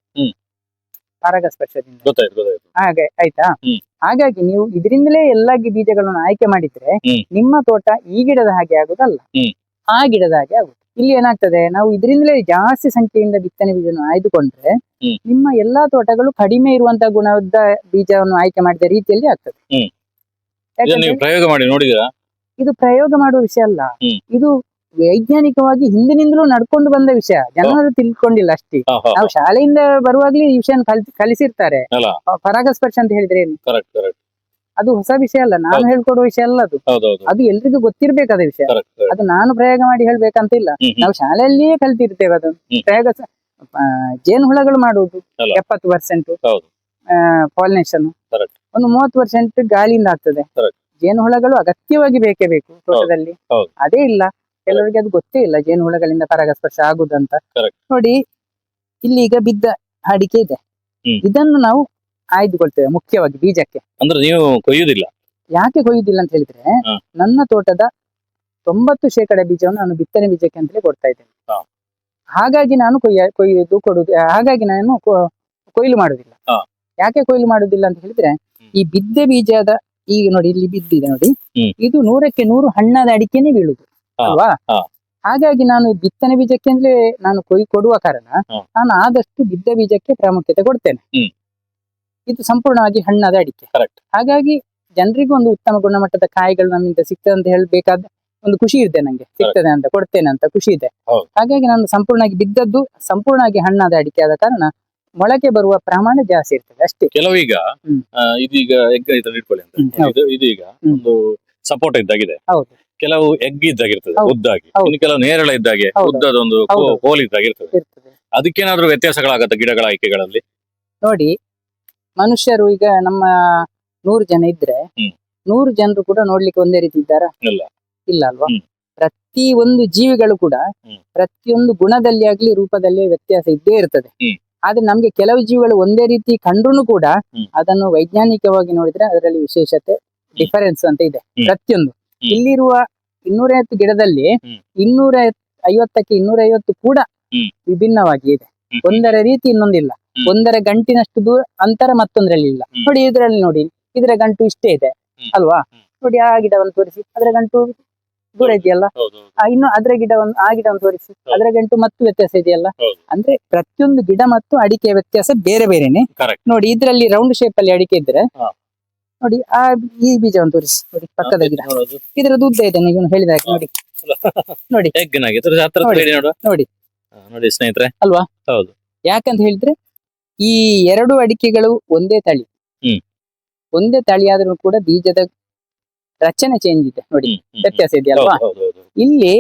ಪರಾಗಸ್ಪರ್ಶದಿಂದ ಗೊತ್ತಾಯ್ತು ಗೊತ್ತಾಯ್ತು ಹಾಗೆ ಆಯ್ತಾ ಹ್ಮ್. ಹಾಗಾಗಿ ನೀವು ಇದರಿಂದಲೇ ಎಲ್ಲಾ ಗಿ- ಬೀಜಗಳನ್ನು ಆಯ್ಕೆ ಮಾಡಿದ್ರೆ ಹ್ಮ್. ನಿಮ್ಮ ತೋಟ ಈ ಗಿಡದ ಹಾಗೆ ಆಗುದಲ್ಲ ಹ್ಮ್. ಆ ಗಿಡದ ಹಾಗೆ ಆಗುದು ಇಲ್ಲಿ ಏನಾಗ್ತದೆ ನಾವು ಇದರಿಂದಲೇ ಜಾಸ್ತಿ ಸಂಖ್ಯೆಯಿಂದ ಬಿತ್ತನೆ ಬೀಜವನ್ನು ಆಯ್ದುಕೊಂಡ್ರೆ ಹ್ಮ್. ನಿಮ್ಮ ಎಲ್ಲಾ ತೋಟಗಳು ಕಡಿಮೆ ಇರುವಂತಹ ಗುಣದ ಬೀಜವನ್ನು ಆಯ್ಕೆ ಮಾಡಿದ ರೀತಿಯಲ್ಲಿ ಆಗ್ತದೆ ಹ್ಮ್. ಇದನ್ನ ಯಾಕಂದ್ರೆ ನೀವು ಪ್ರಯೋಗ ಮಾಡಿ ನೋಡಿದಿರಾ ಇದು ಪ್ರಯೋಗ ಮಾಡುವ ವಿಷಯ ಅಲ್ಲ ಹ್ಮ್. ಇದು ವೈಜ್ಞಾನಿಕವಾಗಿ ಹಿಂದಿನಿಂದಲೂ ನಡ್ಕೊಂಡು ಬಂದ ವಿಷಯ. ಜನರು ತಿಳ್ಕೊಂಡಿಲ್ಲ ಅಷ್ಟೇ. ನಾವು ಶಾಲೆಯಿಂದ ಬರುವಾಗ್ಲೇ ಈ ವಿಷಯ ಕಲಿಸಿರ್ತಾರೆ. ಪರಾಗಸ್ಪರ್ಶ ಅಂತ ಹೇಳಿದ್ರೆ ಏನು? ಅದು ಹೊಸ ವಿಷಯ ಅಲ್ಲ ನಾನು. ಹೇಳ್ಕೊಡುವ ವಿಷಯ ಅಲ್ಲ ಅದು. ಅದು ಎಲ್ರಿಗೂ ಗೊತ್ತಿರ್ಬೇಕಾದ ವಿಷಯ. ಅದು ನಾನು ಪ್ರಯೋಗ ಮಾಡಿ ಹೇಳ್ಬೇಕಂತ ಇಲ್ಲ. ನಾವು ಶಾಲೆಯಲ್ಲಿಯೇ ಕಲ್ತಿರ್ತೇವೆ ಅದು. ಪ್ರಯೋಗ ಜೇನು ಹುಳಗಳು ಜೇನುಹುಳಗಳು ಮಾಡುವುದು. ಎಪ್ಪತ್ತು ಪರ್ಸೆಂಟ್. ಪಾಲಿನೇಷನ್. ಒಂದು ಮೂವತ್ತು ಪರ್ಸೆಂಟ್ ಗಾಳಿಯಿಂದ ಆಗ್ತದೆ. ಜೇನು ಹುಳಗಳು ಅಗತ್ಯವಾಗಿ ಬೇಕೇ ಬೇಕು ತೋಟದಲ್ಲಿ. ಅದೇ ಇಲ್ಲ. ಕೆಲವರಿಗೆ ಅದು ಗೊತ್ತೇ ಇಲ್ಲ ಜೇನುಹುಳಗಳಿಂದ ಪರಾಗಸ್ಪರ್ಶ ಆಗುದಂತ Correct. ನೋಡಿ ಇಲ್ಲಿ ಈಗ ಬಿದ್ದ ಅಡಿಕೆ ಇದೆ ಹ್ಮ್. ಇದನ್ನು ನಾವು ಆಯ್ದುಕೊಳ್ತೇವೆ ಮುಖ್ಯವಾಗಿ ಬೀಜಕ್ಕೆ ಅಂದ್ರೆ ನೀವು ಕೊಯ್ಯುದಿಲ್ಲ ಯಾಕೆ ಕೊಯ್ಯುದಿಲ್ಲ ಅಂತ ಹೇಳಿದ್ರೆ ಹ. ನನ್ನ ತೋಟದ ತೊಂಬತ್ತು ಶೇಕಡ ಬೀಜವನ್ನು ನಾನು ಬಿತ್ತನೆ ಬೀಜಕ್ಕೆ ಅಂತಲೇ ಕೊಡ್ತಾ ಇದ್ದೇನೆ ಹ. ಹಾಗಾಗಿ ನಾನು ಕೊಯ್ಯ ಕೊಯ್ಯುದು ಕೊಡುದು ಹಾಗಾಗಿ ನಾನು ಕೊ- ಕೊಯ್ಲು ಮಾಡುದಿಲ್ಲ ಹ. ಯಾಕೆ ಕೊಯ್ಲು ಮಾಡುದಿಲ್ಲ ಅಂತ ಹೇಳಿದ್ರೆ ಈ ಬಿದ್ದೆ ಬೀಜದ ಈಗ ನೋಡಿ ಇಲ್ಲಿ ಬಿದ್ದಿದೆ ನೋಡಿ ಹ್ಮ್. ಇದು ನೂರಕ್ಕೆ ನೂರು ಹಣ್ಣಾದ ಅಡಿಕೆನೆ ಬೀಳುದು. ಅಲ್ವಾ? ಹಾಗಾಗಿ ನಾನು ಬಿತ್ತನೆ ಬೀಜಕ್ಕೆ ಅಂದ್ರೆ ನಾನು ಕೊಯ್ ಕೊಡುವ ಕಾರಣ ನಾನು ಆದಷ್ಟು ಬಿದ್ದ ಬೀಜಕ್ಕೆ ಪ್ರಾಮುಖ್ಯತೆ ಕೊಡ್ತೇನೆ. ಇದು ಸಂಪೂರ್ಣವಾಗಿ ಹಣ್ಣಾದ ಅಡಿಕೆ. ಹಾಗಾಗಿ ಜನರಿಗೂ ಒಂದು ಉತ್ತಮ ಗುಣಮಟ್ಟದ ಕಾಯಿಗಳು ನಮ್ಮಿಂದ ಸಿಗ್ತದೆ ಅಂತ ಹೇಳಬೇಕಾದ ಒಂದು ಖುಷಿ ಇದೆ ನಂಗೆ. ಸಿಗ್ತದೆ ಅಂತ ಕೊಡ್ತೇನೆ ಅಂತ ಖುಷಿ ಇದೆ. ಹಾಗಾಗಿ ನಾನು ಸಂಪೂರ್ಣವಾಗಿ ಬಿದ್ದದ್ದು ಸಂಪೂರ್ಣವಾಗಿ ಹಣ್ಣಾದ ಅಡಿಕೆ ಆದ ಕಾರಣ ಮೊಳಕೆ ಬರುವ ಪ್ರಮಾಣ ಜಾಸ್ತಿ ಇರ್ತದೆ ಅಷ್ಟೇ. ಕೆಲವೀಗ. ಇದೀಗ ಎಗ್ ಇಟ್ಕೊಳ್ಳಿ ಅಂತ. ಇದೀಗ ಒಂದು ಸಪೋರ್ಟ್ ಇದ್ದಾಗಿದೆ. ಹೌದು. ಕೆಲವು ಎಗ್ ಇದ್ದಾಗಿರ್ತದೆ. ಉದ್ದಾಗಿ. ಇನ್ನು ಕೆಲವು ನೇರಳ ಇದ್ದಾಗೆ ಉದ್ದದ ಉದ್ದದೊಂದು ಹೋಲ್ ಕೋಲ್ ಇದ್ದಾಗಿರ್ತದೆ ಇರ್ತದೆ ಅದಕ್ಕೇನಾದ್ರೂ ವ್ಯತ್ಯಾಸಗಳಾಗತ್ತೆ ಗಿಡಗಳ ಆಯ್ಕೆಗಳಲ್ಲಿ ನೋಡಿ ಮನುಷ್ಯರು ಈಗ ನಮ್ಮ ನೂರು ಜನ ಇದ್ರೆ ಹ್ಮ್. ನೂರು ಜನರು ಕೂಡ ನೋಡ್ಲಿಕ್ಕೆ ಒಂದೇ ರೀತಿ ಇದ್ದಾರ ಇಲ್ಲ. ಇಲ್ಲ ಅಲ್ವಾ ಹ್ಮ್. ಪ್ರತಿ ಒಂದು ಜೀವಿಗಳು ಕೂಡ ಹ್ಮ್. ಪ್ರತಿಯೊಂದು ಗುಣದಲ್ಲಿ ಆಗ್ಲಿ ರೂಪದಲ್ಲಿ ವ್ಯತ್ಯಾಸ ಇದ್ದೇ ಇರ್ತದೆ ಹ್ಮ್. ಆದ್ರೆ ನಮ್ಗೆ ಕೆಲವು ಜೀವಿಗಳು ಒಂದೇ ರೀತಿ ಕಂಡ್ರು ಕೂಡ ಹ್ಮ್. ಅದನ್ನು ವೈಜ್ಞಾನಿಕವಾಗಿ ನೋಡಿದ್ರೆ ಅದರಲ್ಲಿ ವಿಶೇಷತೆ ಡಿಫರೆನ್ಸ್ ಅಂತ ಇದೆ ಹ್ಮ್. ಪ್ರತಿಯೊಂದು. ಇಲ್ಲಿರುವ ಇನ್ನೂರೈವತ್ತು ಗಿಡದಲ್ಲಿ. ಇನ್ನೂರ ಐವತ್ತಕ್ಕೆ ಇನ್ನೂರೈವತ್ತು ಕೂಡ ಹ್ಮ್. ವಿಭಿನ್ನವಾಗಿ ಇದೆ ಒಂದರ ರೀತಿ ಇನ್ನೊಂದಿಲ್ಲ. ಒಂದರ ಗಂಟಿನಷ್ಟು ದೂರ ಅಂತರ ಮತ್ತೊಂದರಲ್ಲಿ ಇಲ್ಲ. ನೋಡಿ ಇದರಲ್ಲಿ ನೋಡಿ ಇದರ ಗಂಟು ಇಷ್ಟೇ ಇದೆ ಅಲ್ವಾ? ನೋಡಿ ಆ ಗಿಡವನ್ನು ತೋರಿಸಿ ಅದರ ಗಂಟು ದೂರ ಇದೆಯಲ್ಲ? ಇನ್ನು ಅದರ ಗಿಡವನ್ನು ಆ ಗಿಡವನ್ನು ತೋರಿಸಿ ಅದರ ಗಂಟು ಮತ್ತು ವ್ಯತ್ಯಾಸ ಇದೆಯಲ್ಲ? ಅಂದ್ರೆ ಪ್ರತಿಯೊಂದು ಗಿಡ ಮತ್ತು ಅಡಿಕೆಯ ವ್ಯತ್ಯಾಸ ಬೇರೆ ಬೇರೆನೆ. ನೋಡಿ ಇದರಲ್ಲಿ ರೌಂಡ್ ಶೇಪ್ ಅಲ್ಲಿ ಅಡಿಕೆ ಇದ್ರೆ. ನೋಡಿ ಆ ಈ ಬೀಜವನ್ನು ತೋರಿಸಿ. ನೋಡಿ ಪಕ್ಕದ ಗಿಡ. ಇದರದ್ದು ಉದ್ದ ಇದೆ ನೀವು ಹೇಳಿದ ಹಾಗೆ ನೋಡಿ ನೋಡಿ. ನೋಡಿ. ನೋಡಿ. ನೋಡಿ ಸ್ನೇಹಿತರೆ. ಅಲ್ವಾ? ಹೌದು. ಯಾಕಂತ ಹೇಳಿದ್ರೆ ಈ ಎರಡು ಅಡಿಕೆಗಳು ಒಂದೇ ತಳಿ. ಹ್ಮ್. ಒಂದೇ ತಳಿ ಆದ್ರೂ ಕೂಡ ಬೀಜದ ರಚನೆ ಚೇಂಜ್ ಇದೆ. ನೋಡಿ. ವ್ಯತ್ಯಾಸ ಇದೆ ಅಲ್ವಾ. ಇಲ್ಲಿ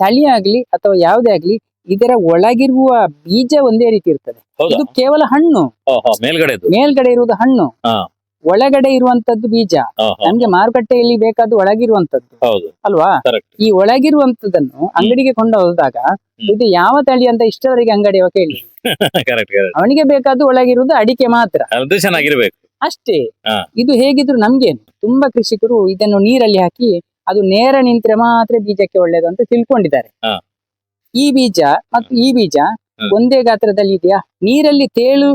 ತಳಿ ಆಗ್ಲಿ ಅಥವಾ ಯಾವುದೇ ಆಗ್ಲಿ ಇದರ ಒಳಗಿರುವ ಬೀಜ ಒಂದೇ ರೀತಿ ಇರ್ತದೆ. ಇದು ಕೇವಲ ಹಣ್ಣು. ಮೇಲ್ಗಡೆದು. ಮೇಲ್ಗಡೆ ಇರುವುದು ಹಣ್ಣು. ಒಳಗಡೆ ಇರುವಂತದ್ದು ಬೀಜ. ನಮ್ಗೆ ಮಾರುಕಟ್ಟೆಯಲ್ಲಿ ಬೇಕಾದ್ದು ಒಳಗಿರುವಂತದ್ದು. ಅಲ್ವಾ? ಈ ಒಳಗಿರುವಂತದನ್ನು ಅಂಗಡಿಗೆ ಕೊಂಡು ಹೋದಾಗ ಇದು ಯಾವ ತಳಿ ಅಂತ ಇಷ್ಟವರೆಗೆ ಅಂಗಡಿಯವ ಕೇಳಿ. <laughs> ಅವನಿಗೆ ಬೇಕಾದ್ದು ಒಳಗಿರುವುದು ಅಡಿಕೆ ಮಾತ್ರ. ಚೆನ್ನಾಗಿರ್ಬೇಕು. ಅಷ್ಟೇ. ಇದು ಹೇಗಿದ್ರು ನಮ್ಗೆ ತುಂಬಾ ಕೃಷಿಕರು ಇದನ್ನು ನೀರಲ್ಲಿ ಹಾಕಿ ಅದು ನೇರ ನಿಂತ್ರೆ ಮಾತ್ರ ಬೀಜಕ್ಕೆ ಒಳ್ಳೇದು ಅಂತ ತಿಳ್ಕೊಂಡಿದ್ದಾರೆ. ಈ ಬೀಜ ಮತ್ತು ಈ ಬೀಜ ಒಂದೇ ಗಾತ್ರದಲ್ಲಿ ಇದೆಯಾ? ನೀರಲ್ಲಿ ತೇಳು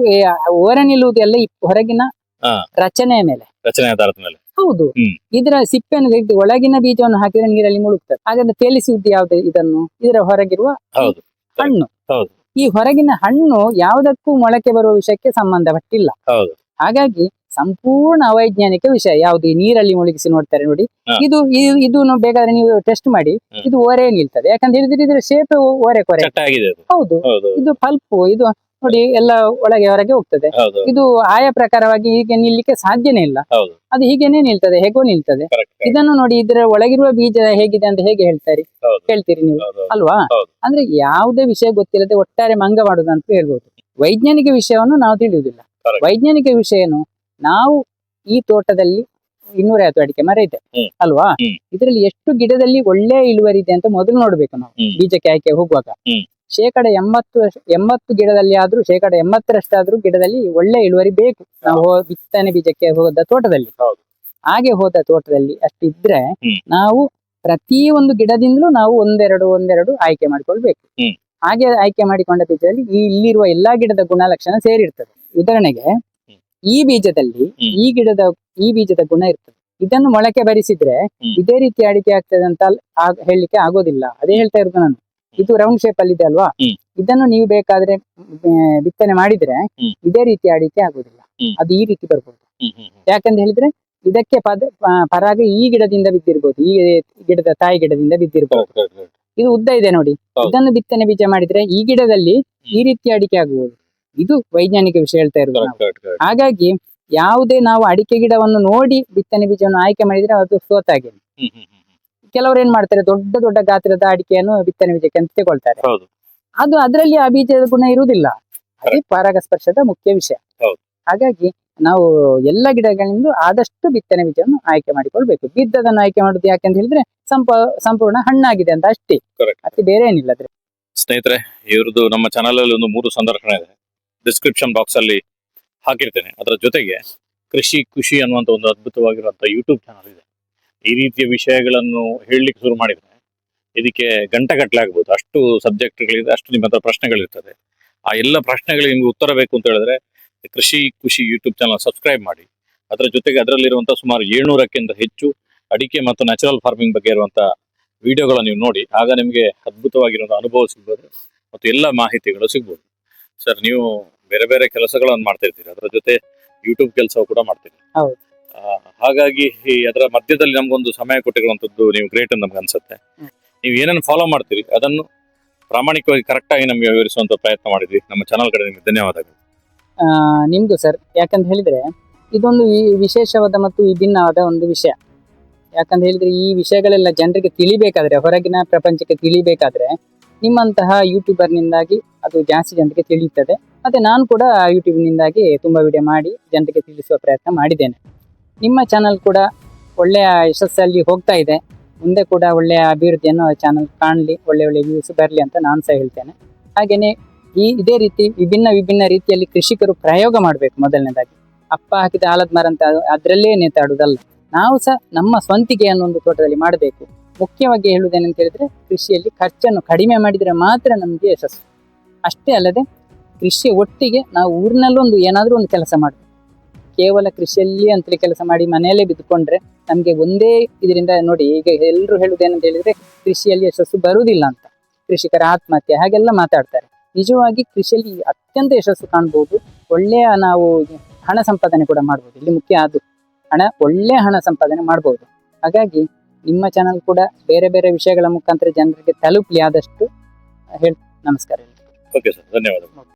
ಹೊರ ನಿಲ್ಲುವುದೆಲ್ಲ ಹೊರಗಿನ ಹಾ. ರಚನೆಯ ಮೇಲೆ. ರಚನೆ ಆಧಾರದ ಮೇಲೆ. ಹೌದು. ಹ್ಮ್. ಇದರ ಸಿಪ್ಪೆಯನ್ನು ತೆಗೆದು ಒಳಗಿನ ಬೀಜವನ್ನು ಹಾಕಿದ್ರೆ ನೀರಲ್ಲಿ ಮುಳುಗ್ತದೆ. ಹಾಗಾದ್ರೆ ತೇಲಿಸುವುದು ಯಾವ್ದು ಇದನ್ನು? ಇದರ ಹೊರಗಿರುವ ಹೌದು. ಹಣ್ಣು. ಹೌದು. ಈ ಹೊರಗಿನ ಹಣ್ಣು ಯಾವುದಕ್ಕೂ ಮೊಳಕೆ ಬರುವ ವಿಷಯಕ್ಕೆ ಸಂಬಂಧಪಟ್ಟಿಲ್ಲ ಹೌದು. ಹಾಗಾಗಿ ಸಂಪೂರ್ಣ ಅವೈಜ್ಞಾನಿಕ ವಿಷಯ. ಯಾವುದು ಈ ನೀರಲ್ಲಿ ಮುಳುಗಿಸಿ ನೋಡ್ತಾರೆ ನೋಡಿ. ಹಾ. ಇದು ಇದು- ಇದನ್ನು ಬೇಕಾದ್ರೆ ನೀವು ಟೆಸ್ಟ್ ಮಾಡಿ. ಹ್ಮ್. ಇದು ಓರೆ ನಿಲ್ತದೆ. ಯಾಕಂತ ಹೇಳಿದ್ರೆ ಇದ್ರ ಶೇಪ್ ಓರೆ ಕೊರೆ ಚಟ್ಟ ಆಗಿದೆ ಅದು. ಹೌದು. ಹೌದು. ಇದು ಪಲ್ಪು ಇದು ನೋಡಿ ಎಲ್ಲ ಒಳಗೆ ಹೊರಗೆ ಹೋಗ್ತದೆ. ಹೌದು. ಇದು ಆಯಾ ಪ್ರಕಾರವಾಗಿ ಹೀಗೆ ನಿಲ್ಲಿಕ್ಕೆ ಸಾಧ್ಯನೇ ಇಲ್ಲ. ಹೌದು. ಅದು ಹೀಗೇನೆ ನಿಲ್ತದೆ ಹೇಗೋ ನಿಲ್ತದೆ. ಇದನ್ನು ನೋಡಿ ಇದರ ಒಳಗಿರುವ ಬೀಜ ಹೇಗಿದೆ ಅಂತ ಹೇಗೆ ಹೇಳ್ತಾರೆ? ಹೌದು. ಹೇಳ್ತೀರಿ ನೀವು. ಹೌದು ಅಲ್ವಾ? ಹೌದು. ಅಂದ್ರೆ ಯಾವುದೇ ವಿಷಯ ಗೊತ್ತಿಲ್ಲದೆ ಒಟ್ಟಾರೆ ಮಂಗ ಮಾಡುದು ಅಂತ ಹೇಳ್ಬೋದು. ವೈಜ್ಞಾನಿಕ ವಿಷಯವನ್ನು ನಾವು ತಿಳಿಯುವುದಿಲ್ಲ. ವೈಜ್ಞಾನಿಕ ವಿಷಯ ಏನು? ನಾವು ಈ ತೋಟದಲ್ಲಿ ಇನ್ನೂರೈವತ್ತು ಅಡಿಕೆ ಮರ ಇದೆ. ಹ್ಮ್. ಅಲ್ವಾ? ಹ್ಮ್. ಇದರಲ್ಲಿ ಎಷ್ಟು ಗಿಡದಲ್ಲಿ ಒಳ್ಳೆ ಇಳುವರಿ ಇದೆ ಅಂತ ಮೊದಲು ನೋಡ್ಬೇಕು ನಾವು. ಹ್ಮ್. ಬೀಜಕ್ಕೆ ಆಯ್ಕೆ ಹೋಗುವಾಗ. ಹ್ಮ್. ಶೇಕಡ ಎಂಬತ್ತು ಎಂಬತ್ತು ಗಿಡದಲ್ಲಿ ಆದ್ರೂ ಶೇಕಡ ಎಂಬತ್ತರಷ್ಟಾದ್ರೂ ಗಿಡದಲ್ಲಿ ಒಳ್ಳೆ ಇಳುವರಿ ಬೇಕು. ನಾವು ಬಿತ್ತನೆ ಬೀಜಕ್ಕೆ ಹೋದ ತೋಟದಲ್ಲಿ. ಹೌದು. ಹಾಗೆ ಹೋದ ತೋಟದಲ್ಲಿ ಅಷ್ಟಿದ್ರೆ ನಾವು ಪ್ರತಿ ಒಂದು ಗಿಡದಿಂದಲೂ ನಾವು ಒಂದೆರಡು ಒಂದೆರಡು ಆಯ್ಕೆ ಮಾಡ್ಕೊಳ್ಬೇಕು. ಹಾಗೆ ಆಯ್ಕೆ ಮಾಡಿಕೊಂಡ ಬೀಜದಲ್ಲಿ ಈ ಇಲ್ಲಿರುವ ಎಲ್ಲಾ ಗಿಡದ ಗುಣಲಕ್ಷಣ ಸೇರಿರ್ತದೆ. ಉದಾಹರಣೆಗೆ ಈ ಬೀಜದಲ್ಲಿ ಈ ಗಿಡದ ಈ ಬೀಜದ ಗುಣ ಇರ್ತದೆ. ಇದನ್ನು ಮೊಳಕೆ ಬರಿಸಿದ್ರೆ. ಇದೇ ರೀತಿ ಅಡಿಕೆ ಆಗ್ತದೆ ಅಂತ ಹೇಳಲಿಕ್ಕೆ ಆಗೋದಿಲ್ಲ. ಅದೇ ಹೇಳ್ತಾ ಇರೋದು ನಾನು. ಇದು ರೌಂಡ್ ಶೇಪ್ ಅಲ್ಲಿ ಇದೆ ಅಲ್ವಾ. ಇದನ್ನು ನೀವು ಬೇಕಾದ್ರೆ ಬಿತ್ತನೆ ಮಾಡಿದ್ರೆ. ಇದೇ ರೀತಿ ಅಡಿಕೆ ಆಗುದಿಲ್ಲ ಅದು ಈ ರೀತಿ ಬರ್ಬೋದು. ಯಾಕಂತ ಹೇಳಿದ್ರೆ ಇದಕ್ಕೆ ಪದ ಪರಾಗ ಈ ಗಿಡದಿಂದ ಬಿದ್ದಿರ್ಬೋದು ಈ ಗಿಡದ ತಾಯಿ ಗಿಡದಿಂದ ಬಿದ್ದಿರ್ಬೋದು. ಇದು ಉದ್ದ ಇದೆ ನೋಡಿ ಇದನ್ನು ಬಿತ್ತನೆ ಬೀಜ ಮಾಡಿದ್ರೆ ಈ ಗಿಡದಲ್ಲಿ ಈ ರೀತಿ ಅಡಿಕೆ ಆಗಬಹುದು ಇದು ವೈಜ್ಞಾನಿಕ ವಿಷಯ ಹೇಳ್ತಾ ಇರೋದು. ಹಾಗಾಗಿ ಯಾವುದೇ ನಾವು ಅಡಿಕೆ ಗಿಡವನ್ನು ನೋಡಿ ಬಿತ್ತನೆ ಬೀಜವನ್ನು ಆಯ್ಕೆ ಮಾಡಿದ್ರೆ ಅದು ಸೋತಾಗೆ ಹ್ಮ್ ಹ್ಮ್ ಹ್ಮ್ ಹ್ಮ್. ಕೆಲವರು ಏನ್ ಮಾಡ್ತಾರೆ ದೊಡ್ಡ ದೊಡ್ಡ ಗಾತ್ರದ ಅಡಿಕೆಯನ್ನು ಬಿತ್ತನೆ ಬೀಜಕ್ಕೆ ಅಂತ ತಗೊಳ್ತಾರೆ. ಅದು ಅದರಲ್ಲಿ ಆ ಬೀಜದ ಗುಣ ಇರುವುದಿಲ್ಲ. ಅದೇ ಪರಾಗಸ್ಪರ್ಶದ ಮುಖ್ಯ ವಿಷಯ. ಹಾಗಾಗಿ ನಾವು ಎಲ್ಲ ಗಿಡಗಳಿಂದ ಆದಷ್ಟು ಬಿತ್ತನೆ ಬೀಜವನ್ನು ಆಯ್ಕೆ ಮಾಡಿಕೊಳ್ಬೇಕು. ಬಿದ್ದದನ್ನು ಆಯ್ಕೆ ಮಾಡುದು ಯಾಕೆಂತ ಹೇಳಿದ್ರೆ ಸಂಪ ಸಂಪೂರ್ಣ ಹಣ್ಣಾಗಿದೆ ಅಂತ ಅಷ್ಟೇ. ಅಷ್ಟೇ ಮತ್ತೆ ಬೇರೆ ಏನಿಲ್ಲ ಅದ್ರೆ ಸ್ನೇಹಿತರೆ ಇವ್ರದ್ದು ನಮ್ಮ ಚಾನಲ್ ಅಲ್ಲಿ ಒಂದು ಮೂರು ಸಂದರ್ಶನ ಇದೆ. ಡಿಸ್ಕ್ರಿಪ್ಷನ್ ಬಾಕ್ಸ್ ಅಲ್ಲಿ ಹಾಕಿರ್ತೇನೆ. ಅದರ ಜೊತೆಗೆ ಕೃಷಿ ಖುಷಿ ಅನ್ನುವಂತ ಒಂದು ಅದ್ಭುತವಾಗಿರುವಂತ ಯೂಟ್ಯೂಬ್ ಚಾನಲ್ ಇದೆ. ಈ ರೀತಿಯ ವಿಷಯಗಳನ್ನು ಹೇಳಲಿಕ್ಕೆ ಶುರು ಮಾಡಿದ್ರೆ. ಇದಕ್ಕೆ ಗಂಟೆಗಟ್ಟಲೆ ಆಗ್ಬೋದು ಅಷ್ಟು ಸಬ್ಜೆಕ್ಟ್ಗಳಿದೆ, ಅಷ್ಟು ನಿಮ್ಮ ಹತ್ರ ಪ್ರಶ್ನೆಗಳಿರ್ತದೆ. ಆ ಎಲ್ಲ ಪ್ರಶ್ನೆಗಳಿಗೆ ನಿಮ್ಗೆ ಉತ್ತರ ಬೇಕು ಅಂತ ಹೇಳಿದ್ರೆ, ಕೃಷಿ ಖುಷಿ ಯೂಟ್ಯೂಬ್ ಚಾನಲ್ ಸಬ್ಸ್ಕ್ರೈಬ್ ಮಾಡಿ. ಅದರ ಜೊತೆಗೆ ಅದರಲ್ಲಿರುವಂಥ ಸುಮಾರು ಏಳ್ನೂರಕ್ಕಿಂತ ಹೆಚ್ಚು ಅಡಿಕೆ ಮತ್ತು ನ್ಯಾಚುರಲ್ ಫಾರ್ಮಿಂಗ್ ಬಗ್ಗೆ ಇರುವಂಥ ವಿಡಿಯೋಗಳನ್ನು ನೀವು ನೋಡಿ, ಆಗ ನಿಮಗೆ ಅದ್ಭುತವಾಗಿರುವಂಥ ಅನುಭವ ಸಿಗ್ಬೋದು ಮತ್ತು ಎಲ್ಲ ಮಾಹಿತಿಗಳು ಸಿಗ್ಬೋದು. ಸರ್, ನೀವು ಬೇರೆ ಬೇರೆ ಕೆಲಸಗಳನ್ನು ಮಾಡ್ತಾ ಇರ್ತೀರಿ ಅದರ ಜೊತೆ ಯೂಟ್ಯೂಬ್ ಕೆಲಸವೂ ಕೂಡ ಮಾಡ್ತೀರಿ. ಹಾಗಾಗಿ ಅದರ ಮಧ್ಯದಲ್ಲಿ ನಮಗೊಂದು ಸಮಯ ಕೊಟ್ಟಿರುವಂತದ್ದು ನೀವು ಗ್ರೇಟ್ ಅಂತ ನಮ್ಗೆ ಅನ್ಸುತ್ತೆ. ನೀವು ಏನನ್ನು ಫಾಲೋ ಮಾಡ್ತೀರಿ ಅದನ್ನು ಪ್ರಾಮಾಣಿಕವಾಗಿ ಕರೆಕ್ಟ್ ಆಗಿ ನಮಗೆ ವಿವರಿಸುವಂತ ಪ್ರಯತ್ನ ಮಾಡಿದ್ವಿ ನಮ್ಮ ಚಾನಲ್ ಕಡೆ ನಿಮಗೆ ಧನ್ಯವಾದಗಳು. ನಿಮ್ಮದು ನಿಮ್ದು ಸರ್ ಯಾಕಂತ ಹೇಳಿದ್ರೆ ಇದೊಂದು ಈ ವಿಶೇಷವಾದ ಮತ್ತು ವಿಭಿನ್ನವಾದ ಒಂದು ವಿಷಯ. ಯಾಕಂತ ಹೇಳಿದ್ರೆ ಈ ವಿಷಯಗಳೆಲ್ಲ ಜನರಿಗೆ ತಿಳಿಬೇಕಾದ್ರೆ ಹೊರಗಿನ ಪ್ರಪಂಚಕ್ಕೆ ತಿಳಿಬೇಕಾದ್ರೆ ನಿಮ್ಮಂತಹ ಯೂಟ್ಯೂಬರ್ನಿಂದಾಗಿ ಅದು ಜಾಸ್ತಿ ಜನರಿಗೆ ತಿಳಿಯುತ್ತದೆ. ಮತ್ತೆ ನಾನು ಕೂಡ ಯೂಟ್ಯೂಬ್ನಿಂದಾಗಿ ತುಂಬಾ ವಿಡಿಯೋ ಮಾಡಿ ಜನರಿಗೆ ತಿಳಿಸುವ ಪ್ರಯತ್ನ ಮಾಡಿದ್ದೇನೆ. ನಿಮ್ಮ ಚಾನಲ್ ಕೂಡ ಒಳ್ಳೆಯ ಯಶಸ್ಸಲ್ಲಿ ಹೋಗ್ತಾ ಇದೆ. ಮುಂದೆ ಕೂಡ ಒಳ್ಳೆಯ ಅಭಿವೃದ್ಧಿಯನ್ನು ಚಾನಲ್ ಕಾಣಲಿ, ಒಳ್ಳೆ ಒಳ್ಳೆ ವ್ಯೂಸ್ ಬರಲಿ ಅಂತ ನಾನು ಸಹ ಹೇಳ್ತೇನೆ. ಹಾಗೆಯೇ ಈ ಇದೇ ರೀತಿ ವಿಭಿನ್ನ ವಿಭಿನ್ನ ರೀತಿಯಲ್ಲಿ ಕೃಷಿಕರು ಪ್ರಯೋಗ ಮಾಡಬೇಕು ಮೊದಲನೇದಾಗಿ. ಅಪ್ಪ ಹಾಕಿದ ಆಲದ ಮರ ಅಂತ ಅದರಲ್ಲೇ ನೇತಾಡುವುದಲ್ಲ ನಾವು ಸಹ ನಮ್ಮ ಸ್ವಂತಿಗೆ ಅನ್ನೋ ಒಂದು ತೋಟದಲ್ಲಿ ಮಾಡಬೇಕು. ಮುಖ್ಯವಾಗಿ ಹೇಳುವುದೇನಂತ ಹೇಳಿದ್ರೆ ಕೃಷಿಯಲ್ಲಿ ಖರ್ಚನ್ನು ಕಡಿಮೆ ಮಾಡಿದರೆ ಮಾತ್ರ ನಮಗೆ ಯಶಸ್ಸು. ಅಷ್ಟೇ ಅಲ್ಲದೆ ಕೃಷಿಯ ಒಟ್ಟಿಗೆ ನಾವು ಊರಿನಲ್ಲೊಂದು ಏನಾದರೂ ಒಂದು ಕೆಲಸ ಮಾಡಬೇಕು. ಕೇವಲ ಕೃಷಿಯಲ್ಲಿ ಅಂತಲೇ ಕೆಲಸ ಮಾಡಿ ಮನೆಯಲ್ಲೇ ಬಿದ್ದುಕೊಂಡ್ರೆ ನಮಗೆ ಒಂದೇ ಇದರಿಂದ ನೋಡಿ, ಈಗ ಎಲ್ಲರೂ ಹೇಳುವುದೇನಂತ ಹೇಳಿದ್ರೆ ಕೃಷಿಯಲ್ಲಿ ಯಶಸ್ಸು ಬರುವುದಿಲ್ಲ ಅಂತ. ಕೃಷಿಕರ ಆತ್ಮಹತ್ಯೆ, ಹಾಗೆಲ್ಲ ಮಾತಾಡ್ತಾರೆ. ನಿಜವಾಗಿ ಕೃಷಿಯಲ್ಲಿ ಅತ್ಯಂತ ಯಶಸ್ಸು ಕಾಣ್ಬೋದು. ಒಳ್ಳೆಯ ನಾವು ಹಣ ಸಂಪಾದನೆ ಕೂಡ ಮಾಡ್ಬೋದು. ಇಲ್ಲಿ ಮುಖ್ಯ ಅದು, ಹಣ ಒಳ್ಳೆಯ ಹಣ ಸಂಪಾದನೆ ಮಾಡ್ಬೋದು. ಹಾಗಾಗಿ ನಿಮ್ಮ ಚಾನಲ್ ಕೂಡ ಬೇರೆ ಬೇರೆ ವಿಷಯಗಳ ಮುಖಾಂತರ ಜನರಿಗೆ ತಲುಪಲಿ ಆದಷ್ಟು ಹೇಳಿ, ನಮಸ್ಕಾರ ಓಕೆ ಸರ್ ಧನ್ಯವಾದಗಳು.